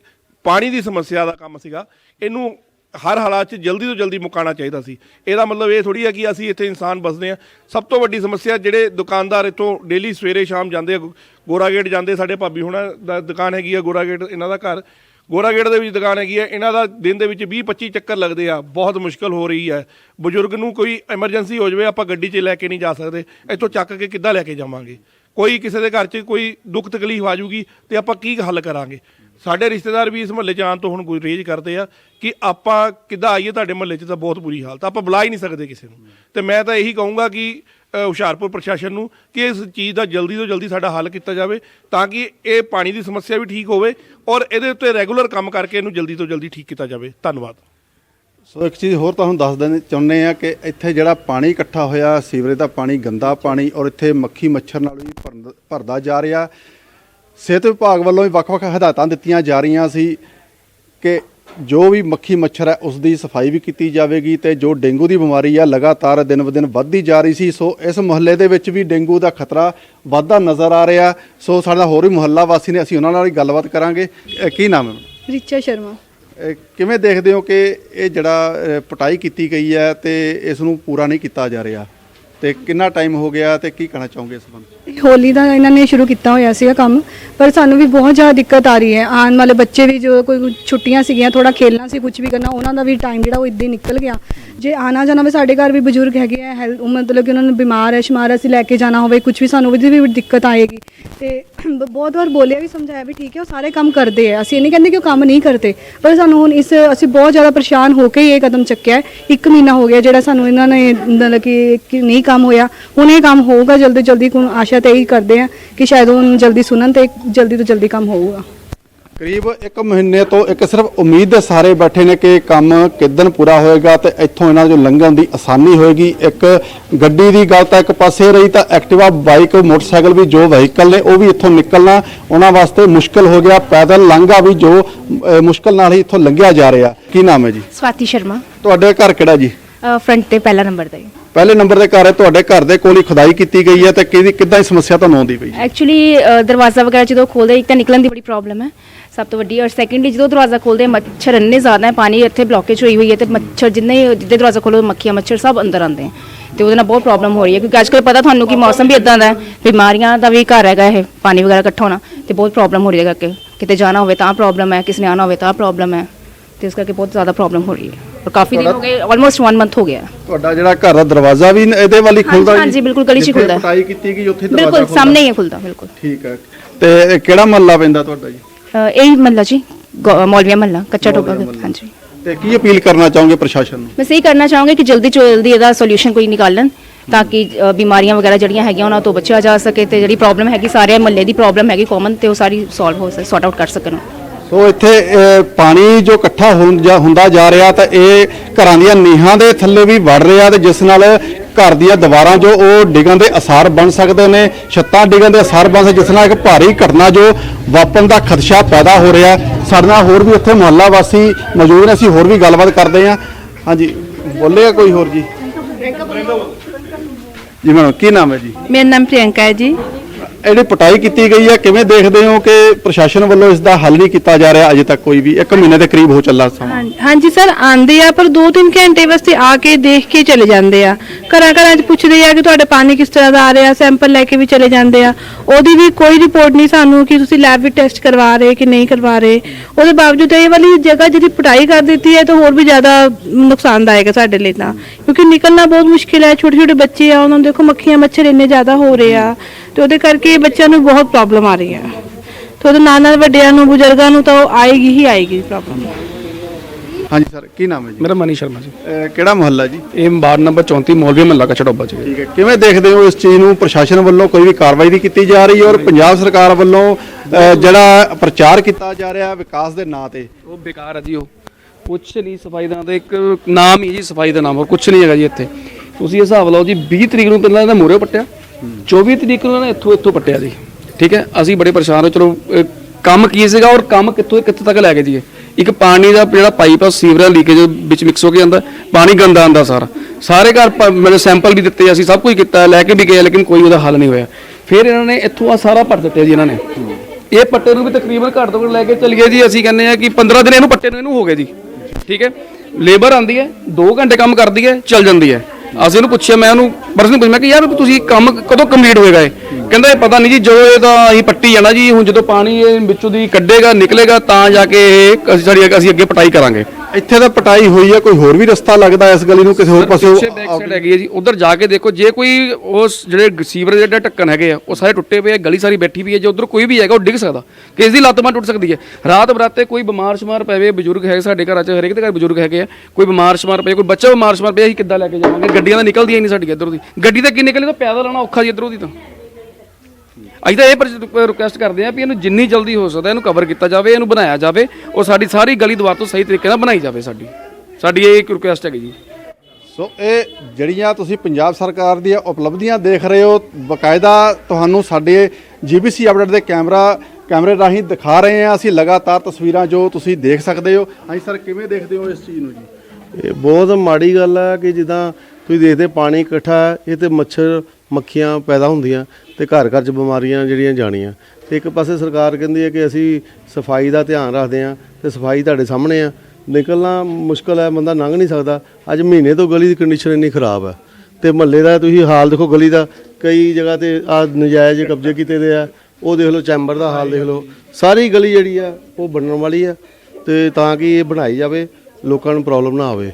ਪਾਣੀ ਦੀ ਸਮੱਸਿਆ ਦਾ ਕੰਮ ਸੀਗਾ, ਇਹਨੂੰ ਹਰ ਹਾਲਾਤ 'ਚ ਜਲਦੀ ਤੋਂ ਜਲਦੀ ਮੁਕਾਉਣਾ ਚਾਹੀਦਾ ਸੀ। ਇਹਦਾ ਮਤਲਬ ਇਹ ਥੋੜੀ ਹੈ ਕਿ ਅਸੀਂ ਇੱਥੇ ਇਨਸਾਨ ਬਸਦੇ ਆ। ਸਭ ਤੋਂ ਵੱਡੀ ਸਮੱਸਿਆ ਜਿਹੜੇ ਦੁਕਾਨਦਾਰ ਇੱਥੋਂ ਡੇਲੀ ਸਵੇਰੇ ਸ਼ਾਮ ਜਾਂਦੇ ਆ ਗੋਰਾ ਗੇਟ ਜਾਂਦੇ ਸਾਡੇ ਭਾਬੀ ਹੁਣਾਂ ਦਾ ਦੁਕਾਨ ਹੈਗੀ ਆ, ਗੋਰਾਗੇਟ ਇਹਨਾਂ ਦਾ ਘਰ। ਗੋਰਾਗੇਟ ਦੇ ਵਿੱਚ ਦੁਕਾਨ ਹੈਗੀ ਹੈ, ਇਹਨਾਂ ਦਾ ਦਿਨ ਦੇ ਵਿੱਚ 20 25 ਚੱਕਰ ਲੱਗਦੇ ਆ, ਬਹੁਤ ਮੁਸ਼ਕਲ ਹੋ ਰਹੀ ਹੈ। ਬਜ਼ੁਰਗ ਨੂੰ ਕੋਈ ਐਮਰਜੈਂਸੀ ਹੋ ਜਾਵੇ, ਆਪਾਂ ਗੱਡੀ 'ਚ ਲੈ ਕੇ ਨਹੀਂ ਜਾ ਸਕਦੇ, ਇੱਥੋਂ ਚੱਕ ਕੇ ਕਿੱਦਾਂ ਲੈ ਕੇ ਜਾਵਾਂਗੇ? ਕੋਈ ਕਿਸੇ ਦੇ ਘਰ 'ਚ ਕੋਈ ਦੁੱਖ ਤਕਲੀਫ ਆ ਜੂਗੀ ਤੇ ਆਪਾਂ ਕੀ ਹੱਲ ਕਰਾਂਗੇ? ਸਾਡੇ ਰਿਸ਼ਤੇਦਾਰ ਵੀ ਇਸ ਮਹੱਲੇ 'ਚ ਆਉਣ ਤੋਂ ਹੁਣ ਗੁਰੇਜ਼ ਕਰਦੇ ਆ ਕਿ ਆਪਾਂ ਕਿੱਦਾਂ ਆਈਏ ਤੁਹਾਡੇ ਮਹੱਲੇ 'ਚ ਤਾਂ ਬਹੁਤ ਬੁਰੀ ਹਾਲਤ ਆਪਾਂ ਬੁਲਾ ਹੀ ਨਹੀਂ ਸਕਦੇ ਕਿਸੇ ਨੂੰ। ਤੇ ਮੈਂ ਤਾਂ ਇਹੀ ਕਹੂੰਗਾ ਕਿ ਹੁਸ਼ਿਆਰਪੁਰ ਪ੍ਰਸ਼ਾਸਨ ਨੂੰ ਕਿ ਇਸ ਚੀਜ਼ ਦਾ ਜਲਦੀ ਤੋਂ ਜਲਦੀ ਸਾਡਾ ਹੱਲ ਕੀਤਾ ਜਾਵੇ ਤਾਂ ਕਿ ਇਹ ਪਾਣੀ ਦੀ ਸਮੱਸਿਆ ਵੀ ਠੀਕ ਹੋਵੇ ਔਰ ਇਹਦੇ ਉੱਤੇ ਰੈਗੂਲਰ ਕੰਮ ਕਰਕੇ ਇਹਨੂੰ ਜਲਦੀ ਤੋਂ ਜਲਦੀ ਠੀਕ ਕੀਤਾ ਜਾਵੇ। ਧੰਨਵਾਦ। ਸੋ ਇੱਕ ਚੀਜ਼ ਹੋਰ ਤੁਹਾਨੂੰ ਦੱਸ ਦੇਣੀ ਚਾਹੁੰਦੇ ਆ ਕਿ ਇੱਥੇ ਜਿਹੜਾ ਪਾਣੀ ਇਕੱਠਾ ਹੋਇਆ, ਸੀਵਰੇਜ ਦਾ ਪਾਣੀ, ਗੰਦਾ ਪਾਣੀ ਔਰ ਇੱਥੇ ਮੱਖੀ ਮੱਛਰ ਨਾਲ ਵੀ ਭਰਨ- ਭਰਦਾ ਜਾ ਰਿਹਾ। ਸਿਹਤ ਵਿਭਾਗ ਵੱਲੋਂ ਵੀ ਵੱਖ-ਵੱਖ ਹਦਾਇਤਾਂ ਦਿੱਤੀਆਂ ਜਾ ਰਹੀਆਂ ਸੀ ਕਿ ਜੋ ਵੀ ਮੱਖੀ ਮੱਛਰ ਹੈ ਉਸ ਦੀ ਸਫ਼ਾਈ ਵੀ ਕੀਤੀ ਜਾਵੇਗੀ ਤੇ ਜੋ ਡੇਂਗੂ ਦੀ ਬਿਮਾਰੀ ਆ ਲਗਾਤਾਰ ਦਿਨ ਬ ਦਿਨ ਵੱਧਦੀ ਜਾ ਰਹੀ ਸੀ ਸੋ ਇਸ ਮੁਹੱਲੇ ਦੇ ਵਿੱਚ ਵੀ ਡੇਂਗੂ ਦਾ ਖਤਰਾ ਵੱਧਦਾ ਨਜ਼ਰ ਆ ਰਿਹਾ। ਸੋ ਸਾਡਾ ਹੋਰ ਵੀ ਮੁਹੱਲਾ ਵਾਸੀ ਨੇ ਅਸੀਂ ਉਹਨਾਂ ਨਾਲ ਵੀ ਗੱਲਬਾਤ ਕਰਾਂਗੇ। ਕੀ ਨਾਮ ਹੈ ਰਿਚਾ ਸ਼ਰਮਾ। ਕਿਵੇਂ ਦੇਖਦੇ ਹੋ ਕਿ ਇਹ ਜਿਹੜਾ ਅ, ਪਟਾਈ ਕੀਤੀ ਗਈ ਹੈ ਤੇ ਇਸ ਨੂੰ ਪੂਰਾ ਨਹੀਂ ਕੀਤਾ ਜਾ ਰਿਹਾ? ਤੇ ਕਿੰਨਾ ਟਾਈਮ ਹੋ ਗਿਆ ਤੇ ਕੀ ਕਹਿਣਾ ਚਾਹੋਗੇ ਇਸ ਸੰਬੰਧ? ਹੋਲੀ ਦਾ ਇਹਨਾਂ ਨੇ ਸ਼ੁਰੂ ਕੀਤਾ ਹੋਇਆ ਸੀਗਾ ਕੰਮ, ਪਰ ਸਾਨੂੰ ਵੀ ਬਹੁਤ ਜ਼ਿਆਦਾ ਦਿੱਕਤ ਆ ਰਹੀ ਹੈ। ਆਉਣ ਵਾਲੇ ਬੱਚੇ ਵੀ ਜੋ ਕੋਈ ਛੁੱਟੀਆਂ ਸੀਗੀਆਂ ਥੋੜਾ ਖੇਲਣਾ ਸੀ ਕੁਝ ਵੀ ਕਰਨਾ, ਉਹਨਾਂ ਦਾ ਵੀ ਟਾਈਮ ਜਿਹੜਾ ਉਹ ਇੱਦਾਂ ਹੀ ਨਿਕਲ ਗਿਆ। ਜੇ ਆਣਾ ਜਾਣਾ ਵੀ ਸਾਡੇ ਘਰ ਵੀ ਬਜ਼ੁਰਗ ਹੈਗੇ ਆ ਹੈਲ- ਮਤਲਬ ਕਿ ਉਹਨਾਂ ਨੂੰ ਬਿਮਾਰ ਹੈ, ਸ਼ਮਾਰ ਅਸੀਂ ਲੈ ਕੇ ਜਾਣਾ ਹੋਵੇ ਕੁਝ ਵੀ ਸਾਨੂੰ ਉਹਦੀ ਵੀ ਦਿੱਕਤ ਆਏਗੀ। ਤੇ ਬਹੁਤ ਵਾਰ ਬੋਲਿਆ ਵੀ, ਸਮਝਾਇਆ ਵੀ, ਠੀਕ ਹੈ, ਉਹ ਸਾਰੇ ਕੰਮ ਕਰਦੇ ਆ। ਅਸੀਂ ਇਹ ਨਹੀਂ ਕਹਿੰਦੇ ਕਿ ਉਹ ਕੰਮ ਨਹੀਂ ਕਰਦੇ, ਪਰ ਸਾਨੂੰ ਹੁਣ ਇਸ, ਅਸੀਂ ਬਹੁਤ ਜ਼ਿਆਦਾ ਪਰੇਸ਼ਾਨ ਹੋ ਕੇ ਹੀ ਇਹ ਕਦਮ ਚੱਕਿਆ ਹੈ। ਇੱਕ ਮਹੀਨਾ ਹੋ ਗਿਆ, ਜਿਹੜਾ ਸਾਨੂੰ ਇਹਨਾਂ ਨੇ ਮਤਲਬ ਕਿ ਕਿ ਨਹੀਂ ਕੰਮ ਹੋਇਆ, ਹੁਣ ਇਹ ਕੰਮ ਹੋਊਗਾ, ਜਲਦੀ ਜਲਦੀ ਹੁਣ ਆਸ਼ਾ ਤੇ ਇਹੀ ਕਰਦੇ ਆ ਕਿ ਸ਼ਾਇਦ ਉਹ ਜਲਦੀ ਸੁਣਨ ਤੇ ਜਲਦੀ ਤੋਂ ਜਲਦੀ ਕੰਮ ਹੋਊਗਾ। ਕਰੀਬ 1 ਮਹੀਨੇ ਤੋਂ ਇੱਕ ਸਿਰਫ ਉਮੀਦ ਦੇ ਸਾਰੇ ਬੈਠੇ ਨੇ ਕਿ ਕੰਮ ਕਿਦਨ ਪੂਰਾ ਹੋਏਗਾ ਤੇ ਇੱਥੋਂ ਇਹਨਾਂ ਜੋ ਲੰਘਣ ਦੀ ਆਸਾਨੀ ਹੋਏਗੀ। ਇੱਕ ਗੱਡੀ ਦੀ ਗੱਲ ਤਾਂ ਇੱਕ ਪਾਸੇ ਰਹੀ ਤਾਂ ਐਕਟਿਵਾ ਬਾਈਕ ਮੋਟਰਸਾਈਕਲ ਵੀ ਜੋ ਵਹੀਕਲ ਨੇ ਉਹ ਵੀ ਇੱਥੋਂ ਨਿਕਲਣਾ ਉਹਨਾਂ ਵਾਸਤੇ ਮੁਸ਼ਕਲ ਹੋ ਗਿਆ। ਪੈਦਲ ਲੰਘਾ ਵੀ ਜੋ ਮੁਸ਼ਕਲ ਨਾਲ ਹੀ ਇੱਥੋਂ ਲੰਘਿਆ ਜਾ ਰਿਹਾ। ਕੀ ਨਾਮ ਹੈ ਜੀ? ਸਵਾਤੀ ਸ਼ਰਮਾ। ਤੁਹਾਡੇ ਘਰ ਕਿਹੜਾ ਜੀ? ਫਰੰਟ ਤੇ ਪਹਿਲਾ ਨੰਬਰ ਤੇ ਪਹਿਲੇ ਨੰਬਰ ਦੇ ਘਰ ਹੈ ਤੁਹਾਡੇ ਘਰ ਦੇ ਕੋਲ ਹੀ ਖੁਦਾਈ ਕੀਤੀ ਗਈ ਹੈ ਤੇ ਕਿਹਦੀ ਕਿੱਦਾਂ ਦੀ ਸਮੱਸਿਆ ਤੁਹਾਨੂੰ ਆਉਂਦੀ ਪਈ ਐਕਚੁਅਲੀ ਦਰਵਾਜ਼ਾ ਵਗੈਰਾ ਜਦੋਂ ਖੋਲਦੇ ਇੱਕ ਤਾਂ ਨਿਕਲਣ ਦੀ ਬੜੀ ਪ੍ਰੋਬਲਮ ਹੈ ਸਭ ਤੋਂ ਵੱਡੀ। ਔਰ ਸੈਕੰਡਲੀ ਜਦੋਂ ਦਰਵਾਜ਼ਾ ਖੋਲਦੇ ਮੱਛਰ ਇੰਨੇ ਜ਼ਿਆਦਾ ਹੈ ਪਾਣੀ ਇੱਥੇ ਬਲੌਕੇਜ ਹੋਈ ਹੋਈ ਹੈ ਤੇ ਮੱਛਰ ਜਿੰਨੇ ਜਿੱਦੇ ਦਰਵਾਜ਼ਾ ਖੋਲੋ ਮੱਖੀਆਂ ਮੱਛਰ ਸਭ ਅੰਦਰ ਆਉਂਦੇ ਹੈ ਤੇ ਉਹਦੇ ਨਾਲ ਬਹੁਤ ਪ੍ਰੋਬਲਮ ਹੋ ਰਹੀ ਹੈ ਕਿਉਂਕਿ ਅੱਜਕੱਲ ਪਤਾ ਤੁਹਾਨੂੰ ਕਿ ਮੌਸਮ ਵੀ ਇਦਾਂ ਦਾ ਹੈ ਬਿਮਾਰੀਆਂ ਦਾ ਵੀ ਘਰ ਹੈਗਾ ਇਹ ਪਾਣੀ ਵਗੈਰਾ ਇਕੱਠਾ ਹੋਣਾ ਤੇ ਬਹੁਤ ਪ੍ਰੋਬਲਮ ਹੋ ਰਹੀ ਹੈ ਕਰਕੇ ਕਿਤੇ ਜਾਣਾ ਹੋਵੇ ਤਾਂ ਪ੍ਰੋਬਲਮ ਹੈ ਕਿਸੇ ਨੇ ਆਉਣਾ ਹੋਵੇ ਤਾਂ ਪ੍ਰੋਬਲਮ ਹੈ ਤੇ ਇਸ ਕਰਕੇ ਬਹੁਤ ਜ਼ਿਆਦਾ ਪ੍ਰੋਬਲਮ ਹੋ ਰਹੀ ਹੈ। ਔਰ ਕਾਫੀ ਦਿਨ ਹੋ ਗਏ ਆਲਮੋਸਟ 1 ਮੰਥ ਹੋ ਗਿਆ। ਤੁਹਾਡਾ ਜਿਹੜਾ ਘਰ ਦਾ ਦਰਵਾਜ਼ਾ ਵੀ ਇਹਦੇ ਵੱਲ ਖੁੱਲਦਾ ਜੀ? ਹਾਂਜੀ, ਬਿਲਕੁਲ ਗਲੀ 'ਚ ਜਿੱਥੇ ਖੁੱਲਦਾ। ਹੈ। ਪਟਾਈ ਕੀਤੀ ਗਈ ਉੱਥੇ ਦਰਵਾਜ਼ਾ ਬਿਲਕੁਲ ਖੁੱਲਦਾ। ਸਾਹਮਣੇ ਹੀ ਹੈ ਖੁੱਲਦਾ ਬਿਲਕੁਲ। ਠੀਕ ਹੈ। ਤੇ ਇਹ ਕਿਹੜਾ ਮਹੱਲਾ ਪੈਂਦਾ ਤੁਹਾਡਾ ਜੀ? ਅ, ਇਹ ਮਹੱਲਾ ਜੀ ਗੌ- ਮੌਲਵੀਆ ਮਹੱਲਾ ਕੱਚਾ ਟੋਬਾ ਹਾਂਜੀ। ਤੇ ਕੀ ਅਪੀਲ ਕਰਨਾ ਚਾਹੋਗੇ ਪ੍ਰਸ਼ਾਸਨ ਨੂੰ? ਮੈਂ ਸਹੀ ਕਰਨਾ ਚਾਹੂੰਗੀ ਕਿ ਜਲਦੀ ਤੋਂ ਜਲਦੀ ਇਹਦਾ ਸੋਲੂਸ਼ਨ ਕੋਈ ਨਿਕਾਲਣ ਤਾਂ ਕਿ ਅ, ਬਿਮਾਰੀਆਂ ਵਗੈਰਾ ਜਿਹੜੀਆਂ ਹੈਗੀਆਂ ਉਹਨਾਂ ਤੋਂ ਬਚਿਆ ਜਾ ਸਕੇ ਤੇ ਜਿਹੜੀ ਪ੍ਰੋਬਲਮ ਹੈਗੀ ਸਾਰੇ ਮਹੱਲੇ ਦੀ ਪ੍ਰੋਬਲਮ ਹੈਗੀ ਕਾਮਨ ਤੇ ਉਹ ਸਾਰੀ ਸੋਲਵ ਹੋ ਸਕੇ ਸੌਟ ਆਊਟ ਕਰ ਸਕਣ। ਸੋ ਇੱਥੇ ਪਾਣੀ ਜੋ ਇਕੱਠਾ ਹੁੰਦਾ ਜਾ ਰਿਹਾ ਤਾਂ ਇਹ ਘਰਾਂ ਦੀਆਂ ਨੀਹਾਂ ਦੇ ਥੱਲੇ ਵੀ ਵੜ ਰਿਹਾ ਤੇ ਜਿਸ ਨਾਲ ਘਰ ਦੀਆਂ ਦੀਵਾਰਾਂ ਜੋ ਉਹ ਡਿੱਗਣ ਦੇ ਅਸਾਰ ਬਣ ਸਕਦੇ ਨੇ ਛੱਤਾਂ ਡਿੱਗਣ ਦੇ ਅਸਾਰ ਬਣ ਸਕਦੇ ਜਿਸ ਨਾਲ ਇੱਕ ਭਾਰੀ ਘਟਨਾ ਜੋ ਵਾਪਰਨ ਦਾ ਖਦਸ਼ਾ ਪੈਦਾ ਹੋ ਰਿਹਾ। ਸਾਡੇ ਨਾਲ ਹੋਰ ਵੀ ਇੱਥੇ ਮੁਹੱਲਾ ਵਾਸੀ ਮੌਜੂਦ ਨੇ ਅਸੀਂ ਹੋਰ ਵੀ ਗੱਲਬਾਤ ਕਰਦੇ ਹਾਂ। ਹਾਂਜੀ ਬੋਲੇਗਾ ਕੋਈ ਹੋਰ ਜੀ? ਜੀ ਮੈਡਮ ਕੀ ਨਾਮ ਹੈ ਜੀ? ਮੇਰਾ ਨਾਮ ਪ੍ਰਿਯੰਕਾ ਹੈ ਜੀ। ਜਿਹੜੀ ਪਟਾਈ ਕੀਤੀ ਗਈ ਹੈ। ਕਿਵੇਂ ਦੇਖਦੇ ਹੋ ਕਿ ਪ੍ਰਸ਼ਾਸਨ ਵੱਲੋਂ ਇਸ ਦਾ ਹੱਲ ਨਹੀਂ ਕੀਤਾ ਜਾ ਰਿਹਾ? ਅਜੇ ਤੱਕ ਕੋਈ ਵੀ 1 ਮਹੀਨੇ ਦੇ ਕਰੀਬ ਹੋ ਚੱਲਾ ਸਮਾਂ। ਹਾਂਜੀ ਸਰ ਆਂਦੇ ਆ, ਪਰ 2-3 ਘੰਟੇ ਵਾਸਤੇ ਆ ਕੇ ਦੇਖ ਕੇ ਚਲੇ ਜਾਂਦੇ ਆ। ਘਰਾਂ ਘਰਾਂ 'ਚ ਪੁੱਛਦੇ ਆ ਕਿ ਤੁਹਾਡਾ ਪਾਣੀ ਕਿਸ ਤਰ੍ਹਾਂ ਦਾ ਆ ਰਿਹਾ, ਸੈਂਪਲ ਲੈ ਕੇ ਵੀ ਚਲੇ ਜਾਂਦੇ ਆ। ਉਹਦੀ ਵੀ ਕੋਈ ਰਿਪੋਰਟ ਨਹੀਂ ਸਾਨੂੰ ਕਿ ਤੁਸੀਂ ਲੈਬ ਵਿੱਚ ਟੈਸਟ ਕਰਵਾ ਰਹੇ ਕਿ ਨਹੀਂ ਕਰਵਾ ਰਹੇ। ਉਹਦੇ ਬਾਵਜੂਦ ਇਹ ਵਾਲੀ ਜਗ੍ਹਾ ਜਿਹੜੀ ਪਟਾਈ ਕਰ ਦਿੱਤੀ ਹੈ, ਤਾਂ ਹੋਰ ਵੀ ਜ਼ਿਆਦਾ ਨੁਕਸਾਨਦਾਇਕ ਹੈ ਸਾਡੇ ਲਈ ਤਾਂ। ਕਿਉਂਕਿ ਨਿਕਲਣਾ ਬਹੁਤ ਮੁਸ਼ਕਿਲ ਹੈ। ਛੋਟੇ ਛੋਟੇ ਬੱਚੇ ਆ, ਉਹਨਾਂ ਨੂੰ ਦੇਖੋ ਮੱਖੀਆਂ ਮੱਛਰ ਇੰਨੇ ਜ਼ਿਆਦਾ ਹੋ ਰਹੇ ਆ। ਤੇ ਉਹਦੇ ਕਰਕੇ ਬੱਚਿਆਂ ਨੂੰ ਬਹੁਤ ਪ੍ਰੋਬਲਮ ਆ ਰਹੀ ਹੈ। ਤੇ ਉਹਦੇ ਨਾਲ ਨਾਲ ਵੱਡਿਆਂ ਨੂੰ ਬਜ਼ੁਰਗਾਂ ਨੂੰ ਤਾਂ ਉਹ ਆਏਗੀ ਹੀ ਆਏਗੀ ਪ੍ਰੋਬਲਮ ਹਾਂਜੀ ਸਰ ਕੀ ਨਾਮ ਹੈ ਜੀ? ਮੇਰਾ ਮਨੀ ਸ਼ਰਮਾ ਜੀ। ਅਹ ਕਿਹੜਾ ਮੁਹੱਲਾ ਜੀ? ਇਹ ਵਾਰਡ ਨੰਬਰ 34 ਮੌਲਵੀ ਮਹੱਲਾ ਕੱਚਾ ਟੋਬਾ ਚ ਠੀਕ ਹੈ। ਕਿਵੇਂ ਦੇਖਦੇ ਹੋ ਇਸ ਚੀਜ਼ ਨੂੰ? ਪ੍ਰਸ਼ਾਸਨ ਵੱਲੋਂ ਕੋਈ ਵੀ ਕਾਰਵਾਈ ਨਹੀਂ ਕੀਤੀ ਜਾ ਰਹੀ ਔਰ ਪੰਜਾਬ ਸਰਕਾਰ ਵੱਲੋਂ ਅਹ, ਜਿਹੜਾ ਪ੍ਰਚਾਰ ਕੀਤਾ ਜਾ ਰਿਹਾ ਵਿਕਾਸ ਦੇ ਨਾਂ ਤੇ? ਉਹ ਬੇਕਾਰ ਹੈ ਜੀ ਉਹ। ਕੁਛ ਨਹੀਂ ਸਫ਼ਾਈ ਦਾ ਤਾਂ ਇੱਕ ਨਾਮ ਹੀ ਹੈ ਜੀ ਸਫ਼ਾਈ ਦਾ ਨਾਮ ਹੋਰ ਕੁਛ ਨਹੀਂ ਹੈਗਾ ਜੀ ਇੱਥੇ। ਤੁਸੀਂ ਹਿਸਾਬ ਲਾਓ ਜੀ 20 ਤਰੀਕ ਨੂੰ ਪਹਿਲਾਂ ਇਹਦਾ ਮੋਰੇ ਪੱਟਿਆ। 24 ਤਰੀਕ ਨੂੰ ਇਹਨਾਂ ਨੇ ਇੱਥੋਂ ਇੱਥੋਂ ਪੱਟਿਆ ਜੀ ਠੀਕ ਹੈ? ਅਸੀਂ ਬੜੇ ਪਰੇਸ਼ਾਨ ਹੋ ਚਲੋ ਅਹ, ਕੰਮ ਕੀ ਸੀਗਾ ਔਰ ਕੰਮ ਕਿੱਥੋਂ ਕਿੱਥੇ ਤੱਕ ਲੈ ਕੇ ਜੀਏ ਇੱਕ ਪਾਣੀ ਦਾ ਜਿਹੜਾ ਪਾਈਪ ਆ ਸੀਵਰ ਸੀਵਰੇਜ ਲੀਕੇਜ ਵਿੱਚ ਮਿਕਸ ਹੋ ਕੇ ਜਾਂਦਾ। ਪਾਣੀ ਗੰਦਾ ਆਂਦਾ ਸਾਰਾ। ਸਾਰੇ ਘਰ ਪ- ਮੇਰੇ ਸੈਂਪਲ ਵੀ ਦਿੱਤੇ ਅਸੀਂ ਸਭ ਕੁਝ ਕੀਤਾ ਲੈ ਕੇ ਵੀ ਗਏ ਲੇਕਿਨ ਕੋਈ ਉਹਦਾ ਹੱਲ ਨਹੀਂ ਹੋਇਆ। ਫਿਰ ਇਹਨਾਂ ਨੇ ਇੱਥੋਂ ਆ ਸਾਰਾ ਪੱਟ ਦਿੱਤਾ ਜੀ ਇਹਨਾਂ ਨੇ। ਇਹ ਪੱਟੇ ਨੂੰ ਵੀ ਤਕਰੀਬਨ ਘੱਟ ਤੋਂ ਘੱਟ ਲੈ ਕੇ ਚੱਲ ਗਏ ਜੀ ਅਸੀਂ ਕਹਿੰਦੇ ਆ ਕਿ 15 ਦਿਨ ਇਹਨੂੰ ਪੱਟੇ ਨੂੰ ਇਹਨੂੰ ਹੋ ਗਏ ਜੀ। ਠੀਕ ਹੈ? ਲੇਬਰ ਆਂਦੀ ਹੈ 2 ਘੰਟੇ ਕੰਮ ਕਰਦੀ ਹੈ ਚੱਲ ਜਾਂਦੀ ਹੈ। ਅਸੀਂ ਉਹਨੂੰ ਪੁੱਛਿਆ, ਮੈਂ ਉਹਨੂੰ ਪਰਸਨਲੀ ਪੁੱਛਿਆ, ਮੈਂ ਕਿ ਯਾਰ, ਤੁਸੀਂ ਕੰਮ ਕਦੋਂ ਕੰਪਲੀਟ ਹੋਏਗਾ ਇਹ? ਕਹਿੰਦਾ, ਇਹ ਪਤਾ ਨਹੀਂ ਜੀ, ਜਦੋਂ ਇਹ ਤਾਂ ਅਸੀਂ ਪੱਟੀ ਜਾਣਾ ਜੀ, ਹੁਣ ਜਦੋਂ ਪਾਣੀ ਇਹ ਵਿੱਚੋਂ ਦੀ ਕੱਢੇਗਾ, ਨਿਕਲੇਗਾ, ਤਾਂ ਜਾ ਕੇ ਇਹ ਅਸੀਂ ਸਾਡੀ ਅਸੀਂ ਅੱਗੇ ਪਟਾਈ ਕਰਾਂਗੇ। ਇੱਥੇ ਤਾਂ ਪਟਾਈ ਹੋਈ ਹੈ ਕੋਈ ਹੋਰ ਵੀ ਰਸਤਾ ਲੱਗਦਾ ਇਸ ਗਲੀ ਨੂੰ ਕਿਸੇ ਹੋਰ ਪਾਸੇ? ਪਿੱਛੇ ਬੈਕ ਸਾਈਡ ਹੈਗੀ ਹੈ ਜੀ। ਉਧਰ ਜਾ ਕੇ ਦੇਖੋ ਜੇ ਕੋਈ ਉਸ ਜਿਹੜੇ ਸੀਵਰੇਜ ਦੇ ਢੱਕਣ ਹੈਗੇ ਆ ਉਹ ਸਾਰੇ ਟੁੱਟੇ ਪਏ ਆ ਗਲੀ ਸਾਰੀ ਬੈਠੀ ਵੀ ਹੈ ਜੇ ਉਧਰ ਕੋਈ ਵੀ ਹੈਗਾ ਉਹ ਡਿੱਗ ਸਕਦਾ। ਕਿਸ ਦੀ ਲੱਤ ਮਾਂ ਟੁੱਟ ਸਕਦੀ ਹੈ? ਰਾਤ ਬਰਾਤੇ ਕੋਈ ਬਿਮਾਰ ਸ਼ਮਾਰ ਪਵੇ ਬਜ਼ੁਰਗ ਹੈ ਸਾਡੇ ਘਰਾਂ 'ਚ ਹਰੇਕ ਦੇ ਘਰ ਬਜ਼ੁਰਗ ਹੈਗੇ ਆ ਕੋਈ ਬਿਮਾਰ ਸ਼ਮਾਰ ਪਏ ਕੋਈ ਬੱਚਾ ਬਿਮਾਰ ਸ਼ਮਾਰ ਪਿਆ ਅਸੀਂ ਕਿੱਦਾਂ ਲੈ ਕੇ ਜਾਵਾਂਗੇ? ਗੱਡੀਆਂ ਤਾਂ ਨਿਕਲਦੀਆਂ ਹੀ ਨਹੀਂ ਸਾਡੀ ਇੱਧਰੋਂ ਦੀ। ਗੱਡੀ ਤਾਂ ਕੀ ਨਿਕਲੇ ਤਾਂ ਪੈਦਲ ਆਉਣਾ ਔਖਾ ਜੀ ਇੱਧਰੋਂ ਦੀ ਤਾਂ। ਅਸੀਂ ਤਾਂ ਇਹ ਰਿਕੁਐਸਟ ਕਰਦੇ ਆ ਵੀ ਇਹਨੂੰ ਜਿੰਨੀ ਜਲਦੀ ਹੋ ਸਕਦਾ ਇਹਨੂੰ ਕਵਰ ਕੀਤਾ ਜਾਵੇ ਇਹਨੂੰ ਬਣਾਇਆ ਜਾਵੇ ਉਹ ਸਾਡੀ ਸਾਰੀ ਗਲੀ ਦੁਆਰ ਤੋਂ ਸਹੀ ਤਰੀਕੇ ਨਾਲ ਬਣਾਈ ਜਾਵੇ ਸਾਡੀ। ਸਾਡੀ ਇਹ ਇੱਕ ਰਿਕੁਐਸਟ ਹੈਗੀ ਜੀ। ਸੋ ਇਹ ਜਿਹੜੀਆਂ ਤੁਸੀਂ ਪੰਜਾਬ ਸਰਕਾਰ ਦੀਆਂ ਉਪਲਬਧੀਆਂ ਦੇਖ ਰਹੇ ਹੋ ਬਕਾਇਦਾ ਤੁਹਾਨੂੰ ਸਾਡੇ ਜੀਬੀਸੀ ਅਪਡੇਟ ਦੇ ਕੈਮਰਾ ਕੈਮਰੇ ਰਾਹੀਂ ਦਿਖਾ ਰਹੇ ਹਾਂ। ਅਸੀਂ ਲਗਾਤਾਰ ਤਸਵੀਰਾਂ ਜੋ ਤੁਸੀਂ ਦੇਖ ਸਕਦੇ ਹੋ। ਹਾਂਜੀ ਸਰ ਕਿਵੇਂ ਦੇਖਦੇ ਹੋ ਇਸ ਚੀਜ਼ ਨੂੰ ਜੀ? ਇਹ ਬਹੁਤ ਮਾੜੀ ਗੱਲ ਹੈ ਕਿ ਜਿੱਦਾਂ ਤੁਸੀਂ ਦੇਖਦੇ ਪਾਣੀ ਇਕੱਠਾ ਇਹ ਤੇ ਮੱਛਰ ਮੱਖੀਆਂ ਪੈਦਾ ਹੁੰਦੀਆਂ ਤੇ ਘਰ ਘਰ ਚ ਬਿਮਾਰੀਆਂ ਜਿਹੜੀਆਂ ਜਾਣੀਆਂ। ਤੇ ਇੱਕ ਪਾਸੇ ਸਰਕਾਰ ਕਹਿੰਦੀ ਹੈ ਕਿ ਅਸੀਂ ਸਫ਼ਾਈ ਦਾ ਧਿਆਨ ਰੱਖਦੇ ਹਾਂ ਤੇ ਸਫ਼ਾਈ ਤੁਹਾਡੇ ਸਾਹਮਣੇ ਆ। ਨਿਕਲਣਾ ਮੁਸ਼ਕਲ ਹੈ, ਬੰਦਾ ਲੰਘ ਨਹੀਂ ਸਕਦਾ। ਅੱਜ ਮਹੀਨੇ ਤੋਂ ਗਲੀ ਦੀ ਕੰਡੀਸ਼ਨ ਇੰਨੀ ਖਰਾਬ ਹੈ ਤੇ ਮਹੱਲੇ ਦਾ ਤੁਸੀਂ ਹਾਲ ਦੇਖੋ ਗਲੀ ਦਾ, ਕਈ ਜਗ੍ਹਾ ਤੇ ਆ ਨਜਾਇਜ਼ ਕਬਜ਼ੇ ਕੀਤੇ ਦੇ ਆ। ਉਹ ਦੇਖ ਲਓ, ਚੈਂਬਰ ਦਾ ਹਾਲ ਦੇਖ ਲਓ। ਸਾਰੀ ਗਲੀ ਜਿਹੜੀ ਆ, ਉਹ ਬਣਨ ਵਾਲੀ ਆ ਤੇ ਤਾਂ ਕਿ ਇਹ ਬਣਾਈ ਜਾਵੇ, ਲੋਕਾਂ ਨੂੰ ਪ੍ਰੋਬਲਮ ਨਾ ਆਵੇ।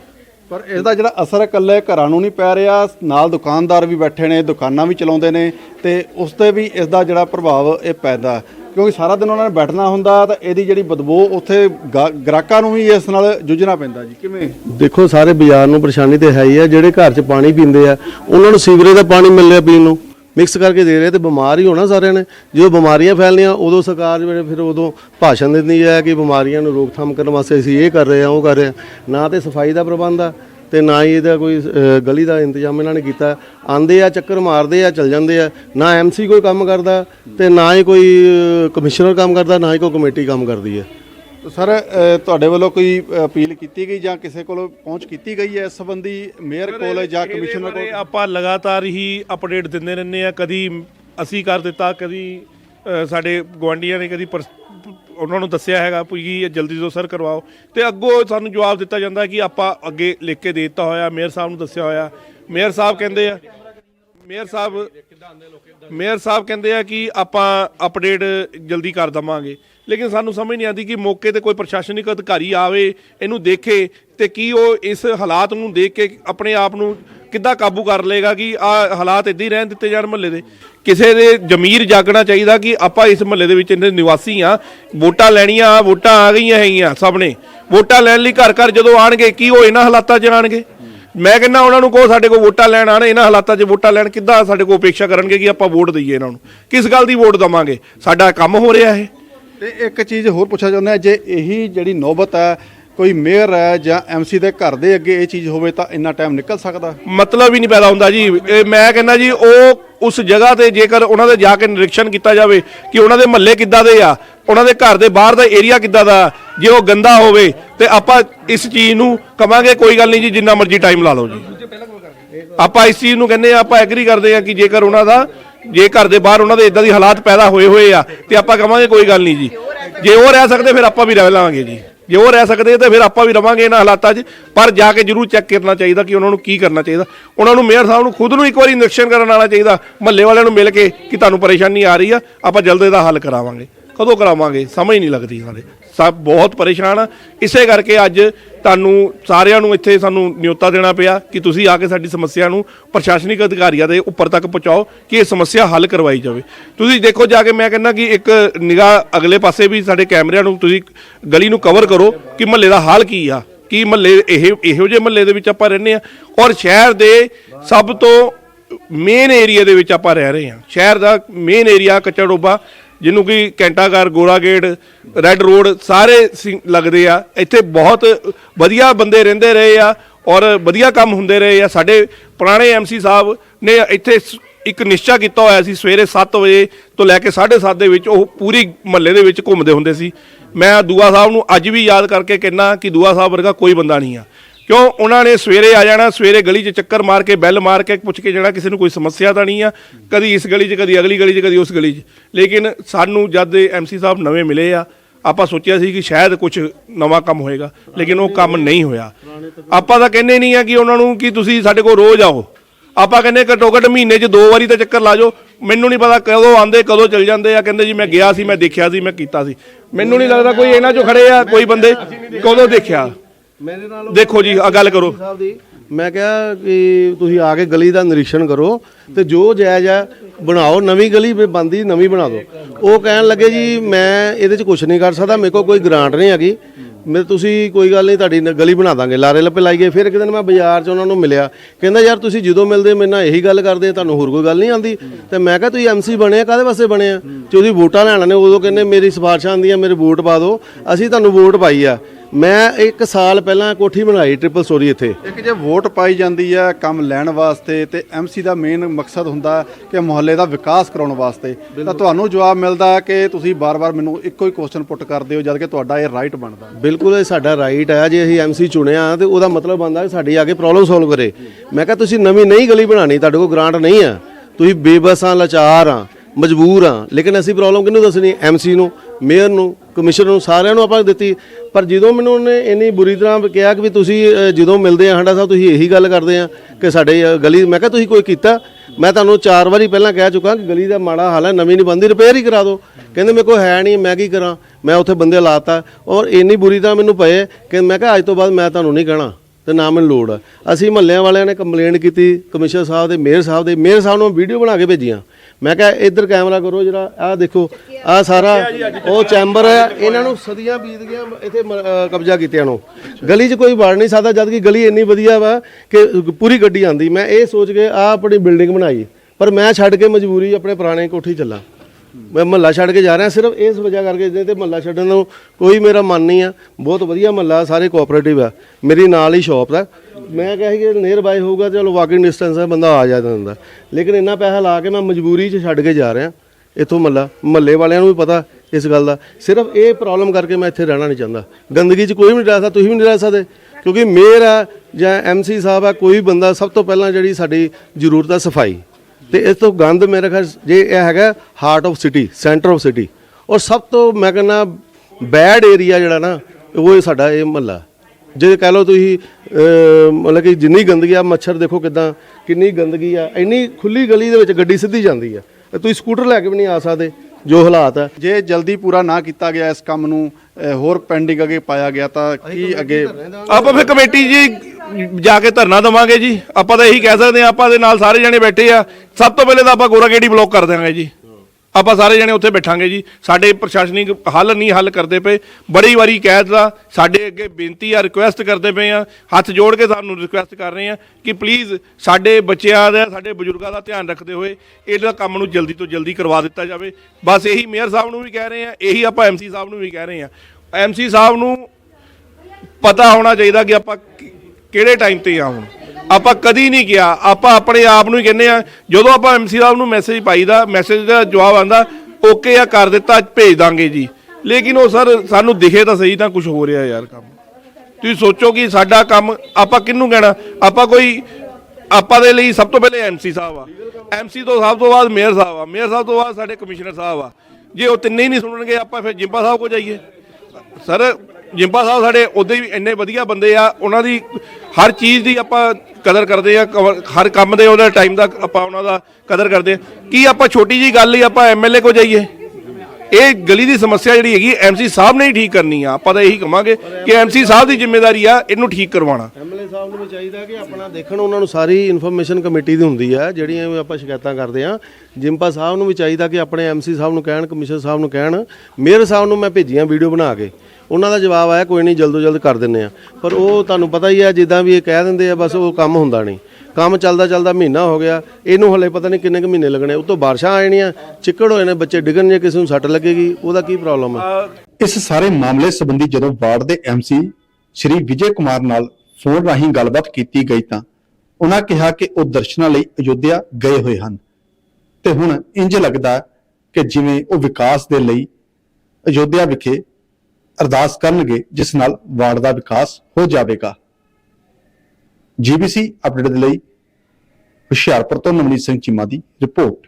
ਪਰ ਇਸ ਜਿਹੜਾ ਅਸਰ ਇਕੱਲੇ ਘਰਾਂ ਨੂੰ ਨਹੀਂ ਪੈ ਰਿਹਾ, ਨਾਲ ਦੁਕਾਨਦਾਰ ਵੀ ਬੈਠੇ ਨੇ, ਦੁਕਾਨਾਂ ਵੀ ਚਲਾਉਂਦੇ ਨੇ ਤੇ ਉਸ ਤੇ ਵੀ ਇਸ ਦਾ ਜਿਹੜਾ ਪ੍ਰਭਾਵ ਇਹ ਪੈਂਦਾ ਕਿਉਂਕਿ ਸਾਰਾ ਦਿਨ ਉਹਨਾਂ ਨੇ ਬੈਠਣਾ ਹੁੰਦਾ ਤਾਂ ਇਹਦੀ ਜਿਹੜੀ ਬਦਬੂ ਉੱਥੇ ਗਾ- ਗ੍ਰਾਹਕਾਂ ਨੂੰ ਵੀ ਇਸ ਨਾਲ ਜੂਝਣਾ ਪੈਂਦਾ ਜੀ। ਕਿਵੇਂ? ਦੇਖੋ, ਸਾਰੇ ਬਾਜ਼ਾਰ ਨੂੰ ਪਰੇਸ਼ਾਨੀ ਤੇ ਹੈ ਹੀ ਆ ਜਿਹੜੇ ਘਰ 'ਚ ਪਾਣੀ ਪੀਂਦੇ ਆ, ਉਹਨਾਂ ਨੂੰ ਸੀਵਰੇਜ ਦਾ ਪਾਣੀ ਮਿਲ ਰਿਹਾ ਪੀਣ ਨੂੰ। ਮਿਕਸ ਕਰਕੇ ਦੇ ਰਹੇ ਤੇ ਬਿਮਾਰ ਹੀ ਹੋਣਾ ਸਾਰਿਆਂ ਨੇ। ਜਦੋਂ ਬਿਮਾਰੀਆਂ ਫੈਲਣੀਆਂ, ਉਦੋਂ ਸਰਕਾਰ ਜਿਹੜੇ ਫਿਰ ਉਦੋਂ ਭਾਸ਼ਣ ਦਿੰਦੀ ਹੈ ਕਿ ਬਿਮਾਰੀਆਂ ਨੂੰ ਰੋਕਥਾਮ ਕਰਨ ਵਾਸਤੇ ਅਸੀਂ ਇਹ ਕਰ ਰਹੇ ਹਾਂ, ਉਹ ਕਰ ਰਹੇ ਹਾਂ। ਨਾ ਤੇ ਸਫ਼ਾਈ ਦਾ ਪ੍ਰਬੰਧ ਆ ਤੇ ਨਾ ਹੀ ਇਹਦਾ ਕੋਈ ਗਲੀ ਦਾ ਇੰਤਜ਼ਾਮ ਇਹਨਾਂ ਨੇ ਕੀਤਾ। ਆਂਦੇ ਆ, ਚੱਕਰ ਮਾਰਦੇ ਆ, ਚੱਲ ਜਾਂਦੇ ਆ। ਨਾ ਐਮਸੀ ਕੋਈ ਕੰਮ ਕਰਦਾ ਤੇ ਨਾ ਹੀ ਕੋਈ ਕਮਿਸ਼ਨਰ ਕੰਮ ਕਰਦਾ, ਨਾ ਹੀ ਕੋਈ ਕਮੇਟੀ ਕੰਮ ਕਰਦੀ ਹੈ। ਸਰ ਤੁਹਾਡੇ ਵੱਲੋਂ ਕੋਈ ਅਪੀਲ ਕੀਤੀ ਗਈ ਜਾਂ ਕਿਸੇ ਕੋਲ ਪਹੁੰਚ ਕੀਤੀ ਗਈ ਹੈ ਇਸ ਸੰਬੰਧੀ? ਮੇਅਰ ਕੋਲ ਜਾਂ ਕਮਿਸ਼ਨਰ ਕੋਲ? ਆਪਾਂ ਲਗਾਤਾਰ ਹੀ ਅਪਡੇਟ ਦਿੰਦੇ ਰਹਿੰਦੇ ਆ ਕਦੀ ਅਸੀਂ ਕਰ ਦਿੱਤਾ ਕਦੀ ਸਾਡੇ ਗਵਾਂਡੀਆਂ ਨੇ ਕਦੀ ਉਹਨਾਂ ਨੂੰ ਦੱਸਿਆ ਹੈਗਾ ਵੀ ਜਲਦੀ ਤੋਂ ਸਰ ਕਰਵਾਓ। ਤੇ ਅੱਗੋਂ ਸਾਨੂੰ ਜਵਾਬ ਦਿੱਤਾ ਜਾਂਦਾ ਕਿ ਆਪਾਂ ਅੱਗੇ ਲਿਖ ਕੇ ਦੇ ਦਿੱਤਾ ਹੋਇਆ ਮੇਅਰ ਸਾਹਿਬ ਨੂੰ ਦੱਸਿਆ ਹੋਇਆ। ਮੇਅਰ ਸਾਹਿਬ ਕਹਿੰਦੇ ਆ ਮੇਅਰ ਸਾਹਿਬ ਮੇਅਰ ਸਾਹਿਬ ਕਹਿੰਦੇ ਆ ਕਿ ਆਪਾਂ ਅਪਡੇਟ ਜਲਦੀ ਕਰ ਦਵਾਂਗੇ। ਲੇਕਿਨ ਸਾਨੂੰ ਸਮਝ ਨਹੀਂ ਆਉਂਦੀ ਕਿ ਮੌਕੇ ਤੇ ਕੋਈ ਪ੍ਰਸ਼ਾਸਨਿਕ ਅਧਿਕਾਰੀ ਆਵੇ, ਇਹਨੂੰ ਦੇਖੇ ਤੇ ਕੀ ਉਹ ਇਸ ਹਾਲਾਤ ਨੂੰ ਦੇਖ ਕੇ ਆਪਣੇ ਆਪ ਨੂੰ ਕਿੱਦਾਂ ਕਾਬੂ ਕਰ ਲਏਗਾ ਕਿ ਆ ਹਾਲਾਤ ਇੱਦਾਂ ਹੀ ਰਹਿਣ ਦਿੱਤੇ ਜਾਣ ਮਹੱਲੇ ਦੇ। ਕਿਸੇ ਦੇ ਜ਼ਮੀਰ ਜਾਗਣਾ ਚਾਹੀਦਾ ਕਿ ਆਪਾਂ ਇਸ ਮਹੱਲੇ ਦੇ ਵਿੱਚ ਇਹਦੇ ਨਿਵਾਸੀ ਆ। ਵੋਟਾਂ ਲੈਣੀਆਂ, ਵੋਟਾਂ ਆ ਗਈਆਂ ਹੈਗੀਆਂ ਸਭ ਨੇ। ਵੋਟਾਂ ਲੈਣ ਲਈ ਘਰ ਘਰ ਜਦੋਂ ਆਣਗੇ, ਕੀ ਉਹ ਇਹਨਾਂ ਹਾਲਾਤਾਂ 'ਚ ਆਣਗੇ? ਮੈਂ ਕਹਿੰਦਾ ਉਹਨਾਂ ਨੂੰ ਕਹੋ ਸਾਡੇ ਕੋਲ ਵੋਟਾਂ ਲੈਣ ਆਣ ਇਹਨਾਂ ਹਾਲਾਤਾਂ 'ਚ ਵੋਟਾਂ ਲੈਣ ਕਿੱਦਾਂ ਸਾਡੇ ਕੋਲ ਅਪੇક્ષਾ ਕਰਨਗੇ ਕਿ ਆਪਾਂ ਵੋਟ ਦਈਏ ਇਹਨਾਂ ਨੂੰ? ਕਿਸ ਗੱਲ ਦੀ ਵੋਟ ਦਵਾਂਗੇ? ਸਾਡਾ ਕੰਮ ਹੋ ਰਿਹਾ ਇਹ। ਤੇ ਇੱਕ ਚੀਜ਼ ਹੋਰ ਪੁੱਛਣਾ ਚਾਹੁੰਦੇ, ਜੇ ਇਹੀ ਜਿਹੜੀ ਨੌਬਤ ਹੈ ਕੋਈ ਮੇਅਰ ਹੈ ਜਾਂ ਐਮਸੀ ਦੇ ਘਰ ਦੇ ਅੱਗੇ ਇਹ ਚੀਜ਼ ਹੋਵੇ ਤਾਂ ਇੰਨਾ ਟਾਈਮ ਨਿਕਲ ਸਕਦਾ? ਮਤਲਬ ਹੀ ਨਹੀਂ ਪੈਦਾ ਹੁੰਦਾ ਜੀ। ਇਹ ਮੈਂ ਕਹਿੰਦਾ ਜੀ, ਉਹ ਉਸ ਜਗ੍ਹਾ ਤੇ ਜੇਕਰ ਉਹਨਾਂ ਦੇ ਜਾ ਕੇ ਨਿਰੀਖਣ ਕੀਤਾ ਜਾਵੇ ਕਿ ਉਹਨਾਂ ਦੇ ਮਹੱਲੇ ਕਿੱਦਾਂ ਦੇ ਆ, ਉਹਨਾਂ ਦੇ ਘਰ ਦੇ ਬਾਹਰ ਦਾ ਏਰੀਆ ਕਿੱਦਾਂ ਦਾ, ਜੇ ਉਹ ਗੰਦਾ ਹੋਵੇ ਤੇ ਆਪਾਂ ਇਸ ਚੀਜ਼ ਨੂੰ ਕਵਾਂਗੇ, ਕੋਈ ਗੱਲ ਨਹੀਂ ਜੀ, ਜਿੰਨਾ ਮਰਜ਼ੀ ਟਾਈਮ ਲਾ ਲਓ ਜੀ। ਆਪਾਂ ਇਸ ਚੀਜ਼ ਨੂੰ ਕਹਿੰਦੇ ਆ, ਆਪਾਂ ਐਗਰੀ ਕਰਦੇ ਆ ਕਿ ਜੇਕਰ ਉਹਨਾਂ ਦਾ, ਜੇ ਘਰ ਦੇ ਬਾਹਰ ਉਹਨਾਂ ਦੇ ਇਦਾਂ ਦੀ ਹਾਲਾਤ ਪੈਦਾ ਹੋਏ ਹੋਏ ਆ, ਤੇ ਆਪਾਂ ਕਵਾਂਗੇ ਕੋਈ ਗੱਲ ਨਹੀਂ ਜੀ। ਜੇ ਉਹ ਰਹਿ ਸਕਦੇ, ਫਿਰ ਆਪਾਂ ਵੀ ਰਹਿ ਲਾਂਗੇ ਜੀ। ਜੇ ਉਹ ਰਹਿ ਸਕਦੇ ਤਾਂ ਫਿਰ ਆਪਾਂ ਵੀ ਰਵਾਂਗੇ ਇਹਨਾਂ ਹਾਲਾਤਾਂ 'ਚ। ਪਰ ਜਾ ਕੇ ਜਰੂਰ ਚੈੱਕ ਕਰਨਾ ਚਾਹੀਦਾ ਕਿ ਉਹਨਾਂ ਨੂੰ ਕੀ ਕਰਨਾ ਚਾਹੀਦਾ। ਉਹਨਾਂ ਨੂੰ ਮੇਅਰ ਸਾਹਿਬ ਨੂੰ ਖੁਦ ਨੂੰ ਇੱਕ ਵਾਰੀ ਨਿਰੀਖਣ ਕਰਨ ਆਉਣਾ ਚਾਹੀਦਾ। ਮਹੱਲੇ ਵਾਲਿਆਂ ਨੂੰ ਮਿਲ ਕੇ ਕਿ ਤੁਹਾਨੂੰ ਪਰੇਸ਼ਾਨੀ ਆ ਰਹੀ ਆ, ਆਪਾਂ ਜਲਦ ਇਹਦਾ ਹੱਲ ਕਰਾਵਾਂਗੇ। ਕਦੋਂ ਕਰਾਵਾਂਗੇ? ਸਮਝ ਨਹੀਂ ਲੱਗਦੀ ਇਹਨਾਂ ਦੇ। ਸਭ ਬਹੁਤ ਪਰੇਸ਼ਾਨ ਆ। ਇਸੇ ਕਰਕੇ ਅੱਜ ਤੁਹਾਨੂੰ ਸਾਰਿਆਂ ਨੂੰ ਇੱਥੇ ਸਾਨੂੰ ਨਿਯੋਤਾ ਦੇਣਾ ਪਿਆ ਕਿ ਤੁਸੀਂ ਆ ਕੇ ਸਾਡੀ ਸਮੱਸਿਆ ਨੂੰ ਪ੍ਰਸ਼ਾਸਨਿਕ ਅਧਿਕਾਰੀਆਂ ਦੇ ਉੱਪਰ ਤੱਕ ਪਹੁੰਚਾਓ ਕਿ ਇਹ ਸਮੱਸਿਆ ਹੱਲ ਕਰਵਾਈ ਜਾਵੇ। ਤੁਸੀਂ ਦੇਖੋ ਜਾ ਕੇ ਮੈਂ ਕਹਿੰਦਾ ਕਿ ਇੱਕ ਨਿਗਾਹ ਅਗਲੇ ਪਾਸੇ ਵੀ ਸਾਡੇ ਕੈਮਰਿਆਂ ਨੂੰ ਤੁਸੀਂ ਗਲੀ ਨੂੰ ਕਵਰ ਕਰੋ ਕਿ ਮਹੱਲੇ ਦਾ ਹਾਲ ਕੀ ਆ। ਕੀ ਮਹੱਲੇ ਇਹ, ਇਹੋ ਜਿਹੇ ਮਹੱਲੇ ਦੇ ਵਿੱਚ ਆਪਾਂ ਰਹਿੰਦੇ ਆ ਔਰ ਸ਼ਹਿਰ ਦੇ ਸਭ ਤੋਂ ਮੇਨ ਏਰੀਆ ਦੇ ਵਿੱਚ ਆਪਾਂ ਰਹਿ ਰਹੇ ਹਾਂ ਸ਼ਹਿਰ ਦਾ ਮੇਨ ਏਰੀਆ ਕੱਚਾ ਡੋਬਾ ਜਿਹਨੂੰ ਕਿ ਕੈਂਟਾਗਰ, ਗੋਰਾ ਗੇਟ ਰੈੱਡ ਰੋਡ ਸਾਰੇ ਸੀ ਲੱਗਦੇ ਆ। ਇੱਥੇ ਬਹੁਤ ਵਧੀਆ ਬੰਦੇ ਰਹਿੰਦੇ ਰਹੇ ਆ ਔਰ ਵਧੀਆ ਕੰਮ ਹੁੰਦੇ ਰਹੇ ਆ। ਸਾਡੇ ਪੁਰਾਣੇ ਐਮਸੀ ਸਾਹਿਬ ਨੇ ਇੱਥੇ ਸ- ਇੱਕ ਨਿਸ਼ਚਾ ਕੀਤਾ ਹੋਇਆ ਸੀ, ਸਵੇਰੇ 7 ਵਜੇ ਤੋਂ ਲੈ ਕੇ 7:30 ਦੇ ਵਿੱਚ ਉਹ ਪੂਰੀ ਮਹੱਲੇ ਦੇ ਵਿੱਚ ਘੁੰਮਦੇ ਹੁੰਦੇ ਸੀ। ਮੈਂ ਦੂਆ ਸਾਹਿਬ ਨੂੰ ਅੱਜ ਵੀ ਯਾਦ ਕਰਕੇ ਕਹਿੰਦਾ ਕਿ ਦੂਆ ਸਾਹਿਬ ਵਰਗਾ ਕੋਈ ਬੰਦਾ ਨਹੀਂ ਆ। ਕਿਉਂ? ਉਹਨਾਂ ਨੇ ਸਵੇਰੇ ਆ ਜਾਣਾ, ਸਵੇਰੇ ਗਲੀ 'ਚ ਚੱਕਰ ਮਾਰ ਕੇ, ਬੈਲ ਮਾਰ ਕੇ ਪੁੱਛ ਕੇ ਜਾਣਾ ਕਿਸੇ ਨੂੰ ਕੋਈ ਸਮੱਸਿਆ ਤਾਂ ਨਹੀਂ ਆ, ਕਦੀ ਇਸ ਗਲੀ 'ਚ, ਕਦੀ ਅਗਲੀ ਗਲੀ 'ਚ, ਕਦੀ ਉਸ ਗਲੀ 'ਚ। ਲੇਕਿਨ ਸਾਨੂੰ ਜਦ ਐਮਸੀ ਸਾਹਿਬ ਨਵੇਂ ਮਿਲੇ ਆ, ਆਪਾਂ ਸੋਚਿਆ ਸੀ ਕਿ ਸ਼ਾਇਦ ਕੁਝ ਨਵਾਂ ਕੰਮ ਹੋਏਗਾ, ਲੇਕਿਨ ਉਹ ਕੰਮ ਨਹੀਂ ਹੋਇਆ। ਆਪਾਂ ਤਾਂ ਕਹਿੰਦੇ ਨਹੀਂ ਆ ਕਿ ਉਹਨਾਂ ਨੂੰ ਕਿ ਤੁਸੀਂ ਸਾਡੇ ਕੋਲ ਰੋਜ਼ ਆਓ। ਆਪਾਂ ਕਹਿੰਦੇ ਘੱਟੋ ਘੱਟ ਮਹੀਨੇ 'ਚ ਦੋ ਵਾਰੀ ਤਾਂ ਚੱਕਰ ਲਾ ਜਾਓ ਮੈਨੂੰ ਨਹੀਂ ਪਤਾ ਕਦੋਂ ਆਉਂਦੇ, ਕਦੋਂ ਚਲ ਜਾਂਦੇ ਆ। ਕਹਿੰਦੇ ਜੀ, ਮੈਂ ਗਿਆ ਸੀ, ਮੈਂ ਦੇਖਿਆ ਸੀ, ਮੈਂ ਕੀਤਾ ਸੀ। ਮੈਨੂੰ ਨਹੀਂ ਲੱਗਦਾ ਕੋਈ ਇਹਨਾਂ 'ਚੋਂ ਖੜੇ ਆ, ਕੋਈ ਬੰਦੇ। ਕਦੋਂ ਦੇਖਿਆ? ਮੇਰੇ ਨਾਲ ਦੇਖੋ ਜੀ ਆ ਗੱਲ ਕਰੋ। ਸਾਹਿਬ ਦੀ ਮੈਂ ਕਿਹਾ ਕਿ ਤੁਸੀਂ ਆ ਕੇ ਗਲੀ ਦਾ ਨਿਰੀਖਣ ਕਰੋ ਤੇ ਜੋ ਜਾਇਜ਼ ਹੈ ਬਣਾਓ ਨਵੀਂ ਗਲੀ ਵੀ ਬੰਦੀ ਨਵੀਂ ਬਣਾ ਦਿਓ। ਉਹ ਕਹਿਣ ਲੱਗੇ ਜੀ ਮੈਂ ਇਹਦੇ 'ਚ ਕੁਝ ਨਹੀਂ ਕਰ ਸਕਦਾ ਮੇਰੇ ਕੋਲ ਕੋਈ ਗ੍ਰਾਂਟ ਨਹੀਂ ਹੈਗੀ। ਮੇਰੇ ਤੁਸੀਂ ਕੋਈ ਗੱਲ ਨਹੀਂ ਤੁਹਾਡੀ ਗਲੀ ਬਣਾ ਦਾਂਗੇ। ਲਾਰੇ ਲੱਪੇ ਲਾਈਏ ਫਿਰ ਇੱਕ ਦਿਨ ਮੈਂ ਬਾਜ਼ਾਰ 'ਚ ਉਹਨਾਂ ਨੂੰ ਮਿਲਿਆ। ਕਹਿੰਦਾ ਯਾਰ ਤੁਸੀਂ ਜਦੋਂ ਮਿਲਦੇ ਮੇਰੇ ਨਾਲ ਇਹੀ ਗੱਲ ਕਰਦੇ ਤੁਹਾਨੂੰ ਹੋਰ ਕੋਈ ਗੱਲ ਨਹੀਂ ਆਉਂਦੀ। ਤੇ ਮੈਂ ਕਿਹਾ ਤੁਸੀਂ ਐਮਸੀ ਬਣੇ ਆ ਕਾਹਦੇ ਵਾਸਤੇ ਬਣੇ ਆ? ਜੇ ਉਹਦੀ ਵੋਟਾਂ ਲੈਣਾ ਨੇ ਉਦੋਂ ਕਹਿੰਦੇ ਮੇਰੀ ਸਿਫਾਰਿਸ਼ਾਂ ਆਉਂਦੀਆਂ ਮੇਰੇ ਵੋਟ ਪਾ ਦਿਓ। ਅਸੀਂ ਤੁਹਾਨੂੰ ਵੋਟ ਪਾਈ ਆ। ਮੈਂ ਇੱਕ ਸਾਲ ਪਹਿਲਾਂ ਕੋਠੀ ਬਣਾਈ ਟ੍ਰਿਪਲ ਸਟੋਰੀ ਇੱਥੇ। ਇੱਕ ਜੇ ਵੋਟ ਪਾਈ ਜਾਂਦੀ ਹੈ ਕੰਮ ਲੈਣ ਵਾਸਤੇ ਤੇ ਐਮਸੀ ਦਾ ਮੇਨ ਮਕਸਦ ਹੁੰਦਾ ਕਿ ਮੁਹੱਲੇ ਦਾ ਵਿਕਾਸ ਕਰਾਉਣ ਵਾਸਤੇ ਤਾਂ ਤੁਹਾਨੂੰ ਜਵਾਬ ਮਿਲਦਾ ਕਿ ਤੁਸੀਂ ਬਾਰ-ਬਾਰ ਮੈਨੂੰ ਇੱਕੋ ਹੀ ਕੁਐਸਚਨ ਪੁੱਟ ਕਰਦੇ ਹੋ ਜਦ ਕਿ ਤੁਹਾਡਾ ਇਹ ਰਾਈਟ ਬਣਦਾ। ਬਿਲਕੁਲ ਇਹ ਸਾਡਾ ਰਾਈਟ ਹੈ ਜੇ ਅਸੀਂ ਐਮਸੀ ਚੁਣਿਆ ਤੇ ਉਹਦਾ ਮਤਲਬ ਬਣਦਾ ਕਿ ਸਾਡੀ ਆ ਕੇ ਪ੍ਰੋਬਲਮ ਸੋਲਵ ਕਰੇ। ਮੈਂ ਕਿਹਾ ਤੁਸੀਂ ਨਵੀਂ ਨਹੀਂ ਗਲੀ ਬਣਾਣੀ ਤੁਹਾਡੇ ਕੋਲ ਗ੍ਰਾਂਟ ਨਹੀਂ ਆ। ਤੁਸੀਂ ਬੇਬਸ ਲਾਚਾਰ ਆ ਮਜਬੂਰ ਆ। ਲੇਕਿਨ ਅਸੀਂ ਪ੍ਰੋਬਲਮ ਕਿਹਨੂੰ ਦੱਸਣੀ? ਐਮਸੀ ਨੂੰ। ਮੇਅਰ ਨੂੰ ਕਮਿਸ਼ਨਰ ਨੂੰ ਸਾਰਿਆਂ ਨੂੰ ਆਪਾਂ ਦਿੱਤੀ। ਪਰ ਜਦੋਂ ਮੈਨੂੰ ਉਹਨੇ ਇੰਨੀ ਬੁਰੀ ਤਰ੍ਹਾਂ ਕਿਹਾ ਕਿ ਵੀ ਤੁਸੀਂ ਅ, ਜਦੋਂ ਮਿਲਦੇ ਆ ਹੰਡਾ ਸਾਹਿਬ ਤੁਸੀਂ ਇਹੀ ਗੱਲ ਕਰਦੇ ਆ ਕਿ ਸਾਡੇ ਅ, ਗਲੀ ਮੈਂ ਕਿਹਾ ਤੁਸੀਂ ਕੋਈ ਕੀਤਾ? ਮੈਂ ਤੁਹਾਨੂੰ ਚਾਰ ਵਾਰੀ ਪਹਿਲਾਂ ਕਹਿ ਚੁੱਕਾ ਕਿ ਗਲੀ ਦਾ ਮਾੜਾ ਹਾਲ ਹੈ ਨਵੀਂ ਨਹੀਂ ਬੰਦੀ ਰਿਪੇਅਰ ਹੀ ਕਰਾ ਦਿਓ। ਕਹਿੰਦੇ ਮੇਰੇ ਕੋਲ ਹੈ ਨਹੀਂ ਮੈਂ ਕੀ ਕਰਾਂ? ਮੈਂ ਉੱਥੇ ਬੰਦੇ ਲਾਤਾ। ਔਰ ਇੰਨੀ ਬੁਰੀ ਤਰ੍ਹਾਂ ਮੈਨੂੰ ਪਏ ਕਿ ਮੈਂ ਕਿਹਾ ਅੱਜ ਤੋਂ ਬਾਅਦ ਮੈਂ ਤੁਹਾਨੂੰ ਨਹੀਂ ਕਹਿਣਾ। ਤੇ ਨਾ ਮੈਨੂੰ ਲੋੜ ਆ। ਅਸੀਂ ਮਹੱਲਿਆਂ ਵਾਲਿਆਂ ਨੇ ਕੰਪਲੇਂਟ ਕੀਤੀ ਕਮਿਸ਼ਨਰ ਸਾਹਿਬ ਦੇ ਮੇਅਰ ਸਾਹਿਬ ਦੇ। ਮੇਅਰ ਸਾਹਿਬ ਨੂੰ ਵੀਡੀਓ ਬਣਾ ਕੇ ਭੇਜੀਆਂ। ਮੈਂ ਕਿਹਾ, ਇੱਧਰ ਕੈਮਰਾ ਕਰੋ ਜਿਹੜਾ ਆਹ ਦੇਖੋ, ਆਹ ਸਾਰਾ ਉਹ ਚੈਂਬਰ ਹੈ ਇਹਨਾਂ ਨੂੰ ਸਦੀਆਂ ਬੀਤ ਗਈਆਂ ਇੱਥੇ ਮ- ਕਬਜ਼ਾ ਕੀਤਿਆਂ ਨੂੰ। ਗਲੀ 'ਚ ਕੋਈ ਵੜ ਨਹੀਂ ਸਕਦਾ ਜਦ ਕਿ ਗਲੀ ਇੰਨੀ ਵਧੀਆ ਵਾ ਕਿ ਪੂਰੀ ਗੱਡੀ ਆਂਦੀ। ਮੈਂ ਇਹ ਸੋਚ ਕੇ ਆਹ ਆਪਣੀ ਬਿਲਡਿੰਗ ਬਣਾਈ। ਪਰ ਮੈਂ ਛੱਡ ਕੇ ਮਜਬੂਰੀ ਆਪਣੇ ਪੁਰਾਣੇ ਕੋਠੀ ਚੱਲਾਂ। ਮੈਂ ਮਹੱਲਾ ਛੱਡ ਕੇ ਜਾ ਰਿਹਾ, ਸਿਰਫ ਇਸ ਵਜ੍ਹਾ ਕਰਕੇ ਜੇ ਤੇ ਮਹੱਲਾ ਛੱਡਣ ਨੂੰ ਕੋਈ ਮੇਰਾ ਮਨ ਨਹੀਂ ਆ। ਬਹੁਤ ਵਧੀਆ ਮਹੱਲਾ, ਸਾਰੇ ਕੋਆਪਰੇਟਿਵ ਆ। ਮੇਰੀ ਨਾਲ ਹੀ ਸ਼ਾਪ ਦਾ ਮੈਂ ਕਿਹਾ ਸੀ ਕਿ ਨੀਅਰ ਬਾਈ ਹੋਊਗਾ, ਚਲੋ ਵਾਕਿੰਗ ਡਿਸਟੈਂਸ ਹੈ ਬੰਦਾ ਆ ਜਾਂਦਾ। ਲੇਕਿਨ ਇੰਨਾ ਪੈਸਾ ਲਾ ਕੇ ਮੈਂ ਮਜਬੂਰੀ 'ਚ ਛੱਡ ਕੇ ਜਾ ਰਿਹਾ, ਇੱਥੋਂ ਮਹੱਲਾ। ਮਹੱਲੇ ਵਾਲਿਆਂ ਨੂੰ ਵੀ ਪਤਾ ਇਸ ਗੱਲ ਦਾ। ਸਿਰਫ ਇਹ ਪ੍ਰੋਬਲਮ ਕਰਕੇ ਮੈਂ ਇੱਥੇ ਰਹਿਣਾ ਨਹੀਂ ਚਾਹੁੰਦਾ। ਗੰਦਗੀ 'ਚ ਕੋਈ ਵੀ ਨਹੀਂ ਰਹਿ ਸਕਦਾ, ਤੁਸੀਂ ਵੀ ਨਹੀਂ ਰਹਿ ਸਕਦੇ। ਕਿਉਂਕਿ ਮੇਅਰ ਆ ਜਾਂ ਐਮਸੀ ਸਾਹਿਬ ਆ, ਕੋਈ ਵੀ ਬੰਦਾ ਸਭ ਤੋਂ ਪਹਿਲਾਂ ਜਿਹੜੀ ਸਾਡੀ ਜ਼ਰੂਰਤ ਆ ਸਫ਼ਾਈ। ਤੇ ਇਸ ਤੋਂ ਗੰਦ ਮੇਰੇ ਖਿਆਲ ਜੇ ਇਹ ਹੈਗਾ heart of city centre of city ਔਰ ਸਭ ਤੋਂ ਮੈਂ ਕਹਿੰਦਾ ਬੈਡ ਏਰੀਆ ਜਿਹੜਾ ਨਾ ਉਹ ਇਹ ਸਾਡਾ ਇਹ ਮਹੱਲਾ। ਜੇ ਕਹਿ ਲਓ ਤੁਸੀਂ ਮਤਲਬ ਕਿ ਜਿੰਨੀ ਗੰਦਗੀ ਆ ਮੱਛਰ ਦੇਖੋ ਕਿਦਾਂ ਕਿੰਨੀ ਗੰਦਗੀ ਆ ਇੰਨੀ ਖੁੱਲੀ ਗਲੀ ਦੇ ਵਿੱਚ ਗੱਡੀ ਸਿੱਧੀ ਜਾਂਦੀ ਆ। ਤੇ ਤੁਸੀਂ ਸਕੂਟਰ ਲੈ ਕੇ ਵੀ ਨਹੀਂ ਆ ਸਕਦੇ ਜੋ ਹਾਲਾਤ ਆ। ਜੇ ਜਲਦੀ ਪੂਰਾ ਨਾ ਕੀਤਾ ਗਿਆ ਇਸ ਕੰਮ ਨੂੰ ਹੋਰ ਪੈਂਡਿੰਗ ਅੱਗੇ ਪਾਇਆ ਗਿਆ ਤਾਂ ਕੀ ਅੱਗੇ ਆਪਾਂ ਫਿਰ ਕਮੇਟੀ ਜੀ ਜਾ ਕੇ ਧਰਨਾ ਦਵਾਂਗੇ ਜੀ। ਆਪਾਂ ਤਾਂ ਇਹੀ ਕਹਿ ਸਕਦੇ ਆ ਆਪਾਂ ਦੇ ਨਾਲ ਸਾਰੇ ਜਣੇ ਬੈਠੇ ਆ। ਸਭ ਤੋਂ ਪਹਿਲੇ ਤਾਂ ਆਪਾਂ ਗੋਰਾ ਗੇੜੀ ਬਲੌਕ ਕਰ ਦਿਆਂਗੇ ਜੀ। ਆਪਾਂ ਸਾਰੇ ਜਣੇ ਉੱਥੇ ਬੈਠਾਂਗੇ ਜੀ। ਸਾਡੇ ਪ੍ਰਸ਼ਾਸਨਿਕ ਹੱਲ ਨਹੀਂ ਹੱਲ ਕਰਦੇ ਪਏ। ਬੜੀ ਵਾਰੀ ਕਹਿ ਦਾ ਸਾਡੇ ਅੱਗੇ ਬੇਨਤੀ ਆ ਰਿਕੁਐਸਟ ਕਰਦੇ ਪਏ ਆ। ਹੱਥ ਜੋੜ ਕੇ ਸਾਨੂੰ ਰਿਕੁਐਸਟ ਕਰ ਰਹੇ ਆ ਕਿ ਪਲੀਜ਼ ਸਾਡੇ ਬੱਚਿਆਂ ਦਾ, ਸਾਡੇ ਬਜ਼ੁਰਗਾਂ ਦਾ ਧਿਆਨ ਰੱਖਦੇ ਹੋਏ ਇਹਦਾ ਕੰਮ ਨੂੰ ਜਲਦੀ ਤੋਂ ਜਲਦੀ ਕਰਵਾ ਦਿੱਤਾ ਜਾਵੇ। ਬਸ ਇਹੀ ਮੇਅਰ ਸਾਹਿਬ ਨੂੰ ਵੀ ਕਹਿ ਰਹੇ ਆ, ਇਹੀ ਆਪਾਂ ਐਮਸੀ ਸਾਹਿਬ ਨੂੰ ਵੀ ਕਹਿ ਰਹੇ ਆ। ਐਮਸੀ ਸਾਹਿਬ ਨੂੰ ਪਤਾ ਹੋਣਾ ਚਾਹੀਦਾ ਕਿ ਆਪਾਂ ਕਿਹੜੇ ਟਾਈਮ ਤੇ ਆ ਹੁਣ ਆਪਾਂ ਕਦੀ ਨਹੀਂ ਕਿਹਾ ਆਪਾਂ ਆਪਣੇ ਆਪ ਨੂੰ ਹੀ ਕਹਿੰਦੇ ਆ ਜਦੋਂ ਆਪਾਂ ਐਮਸੀ ਸਾਹਿਬ ਨੂੰ ਮੈਸੇਜ ਪਾਈਦਾ ਮੈਸੇਜ ਦਾ ਜਵਾਬ ਆਂਦਾ ਓਕੇ ਆ, ਕਰ ਦਿੱਤਾ, ਭੇਜ ਦਾਂਗੇ ਜੀ। ਲੇਕਿਨ ਉਹ ਸਰ, ਸਾਨੂੰ ਦਿਖੇ ਤਾਂ ਸਹੀ ਤਾਂ ਕੁਝ ਹੋ ਰਿਹਾ ਯਾਰ ਕੰਮ। ਤੁਸੀਂ ਸੋਚੋ ਕਿ ਸਾਡਾ ਕੰਮ ਆਪਾਂ ਕਿਹਨੂੰ ਕਹਿਣਾ? ਆਪਾਂ ਕੋਈ, ਆਪਾਂ ਦੇ ਲਈ ਸਭ ਤੋਂ ਪਹਿਲੇ ਐਮਸੀ ਸਾਹਿਬ ਆ। ਐਮਸੀ ਤੋਂ ਸਾਹਿਬ ਤੋਂ ਬਾਅਦ ਮੇਅਰ ਸਾਹਿਬ ਆ। ਮੇਅਰ ਸਾਹਿਬ ਤੋਂ ਬਾਅਦ ਸਾਡੇ ਕਮਿਸ਼ਨਰ ਸਾਹਿਬ ਆ। ਜੇ ਉਹ ਤਿੰਨੇ ਹੀ ਨਹੀਂ ਸੁਣਨਗੇ, ਆਪਾਂ ਫਿਰ ਜਿੰਪਾ ਸਾਹਿਬ ਕੋ ਜਾਈਏ। ਸਰ ਜਿੰਪਾ ਸਾਹਿਬ ਸਾਡੇ ਉਦੋਂ ਵੀ ਇੰਨੇ ਵਧੀਆ ਬੰਦੇ ਆ, ਉਹਨਾਂ ਦੀ ਹਰ ਚੀਜ਼ ਦੀ ਆਪਾਂ ਕਦਰ ਕਰਦੇ ਆ, ਕਵਰ- ਹਰ ਕੰਮ ਦੇ ਉਹਦਾ ਟਾਈਮ ਦਾ ਆਪਾਂ ਉਹਨਾਂ ਦਾ ਕਦਰ ਕਰਦੇ ਆ। ਕੀ ਆਪਾਂ ਛੋਟੀ ਜੀ ਗੱਲ ਲਈ ਆਪਾਂ ਐਮਐਲਏ ਕੋ ਜਾਈਏ? ਇਹ ਗਲੀ ਦੀ ਸਮੱਸਿਆ ਜਿਹੜੀ ਹੈਗੀ ਐਮਸੀ ਸਾਹਿਬ ਨੇ ਹੀ ਠੀਕ ਕਰਨੀ ਆ। ਆਪਾਂ ਤਾਂ ਇਹੀ ਕਹਾਂਗੇ ਕਿ ਐਮਸੀ ਸਾਹਿਬ ਦੀ ਜ਼ਿੰਮੇਵਾਰੀ ਆ, ਇਹਨੂੰ ਠੀਕ ਕਰਵਾਉਣਾ। ਐਮਐਲਏ ਸਾਹਿਬ ਨੂੰ ਵੀ ਚਾਹੀਦਾ ਕਿ ਆਪਣਾ ਦੇਖਣ ਉਹਨਾਂ ਨੂੰ ਸਾਰੀ ਇਨਫੋਰਮੇਸ਼ਨ ਕਮੇਟੀ ਦੀ ਹੁੰਦੀ ਆ, ਜਿਹੜੀਆਂ ਵੀ ਆਪਾਂ ਸ਼ਿਕਾਇਤਾਂ ਕਰਦੇ ਆ। ਜਿੰਪਾ ਸਾਹਿਬ ਨੂੰ ਵੀ ਚਾਹੀਦਾ ਕਿ ਆਪਣੇ ਐਮਸੀ ਸਾਹਿਬ ਨੂੰ ਕਹਿਣ, ਕਮਿਸ਼ਨਰ ਸਾਹਿਬ ਨੂੰ ਕਹਿਣ। ਮੇਅਰ ਸਾਹਿਬ ਨੂੰ ਮੈਂ ਭੇਜੀਆਂ ਵੀਡੀਓ ਬਣਾ ਕੇ। ਉਹਨਾਂ ਦਾ ਜਵਾਬ ਆਇਆ, ਕੋਈ ਨਹੀਂ, ਜਲਦੋ ਜਲਦ ਕਰ ਦਿੰਨੇ ਆ। ਪਰ ਉਹ ਤੁਹਾਨੂੰ ਪਤਾ ਹੀ ਆ, ਜਿੱਦਾਂ ਵੀ ਇਹ ਕਹਿ ਦਿੰਦੇ ਆ, ਬਸ ਉਹ ਕੰਮ ਹੁੰਦਾ ਨਹੀਂ। ਕੰਮ ਚੱਲਦਾ ਚੱਲਦਾ ਮਹੀਨਾ ਹੋ ਗਿਆ। ਇਹਨੂੰ ਹਲੇ ਪਤਾ ਨਹੀਂ ਕਿੰਨੇ ਕੁ ਮਹੀਨੇ ਲੱਗਣੇ। ਉਤੋਂ ਬਾਰਿਸ਼ਾਂ ਆ ਚਿੱਕੜ ਹੋਏ ਨੇ ਬੱਚੇ ਡਿੱਗਣ ਜੇ ਕਿਸੇ ਨੂੰ ਸੱਟ ਲੱਗੇਗੀ, ਉਹਦਾ ਕੀ ਪ੍ਰੋਬਲਮ ਹੈ ਇਸ ਸਾਰੇ ਮਾਮਲੇ ਸੰਬੰਧੀ ਜਦੋਂ ਵਾਰਡ ਦੇ ਐਮਸੀ ਸ਼੍ਰੀ ਵਿਜੇ ਕੁਮਾਰ ਨਾਲ ਫੋਨ ਰਾਹੀਂ ਗੱਲਬਾਤ ਕੀਤੀ ਗਈ ਤਾਂ ਉਹਨਾਂ ਕਿਹਾ ਕਿ ਉਹ ਦਰਸ਼ਨਾਂ ਲਈ ਅਯੁੱਧਿਆ ਗਏ ਹੋਏ ਹਨ। ਤੇ ਹੁਣ ਇੰਜ ਲੱਗਦਾ ਕਿ ਜਿਵੇਂ ਉਹ ਵਿਕਾਸ ਦੇ ਲਈ ਅਯੁੱਧਿਆ ਵਿਖੇ ਅਰਦਾਸ ਕਰਨਗੇ, ਜਿਸ ਨਾਲ ਵਾਰਡ ਦਾ ਵਿਕਾਸ ਹੋ ਜਾਵੇਗਾ। ਜੀਬੀਸੀ ਅਪਡੇਟ ਦੇ ਲਈ ਹੁਸ਼ਿਆਰਪੁਰ ਤੋਂ ਨਵਨੀਤ ਸਿੰਘ ਚੀਮਾ ਦੀ ਰਿਪੋਰਟ।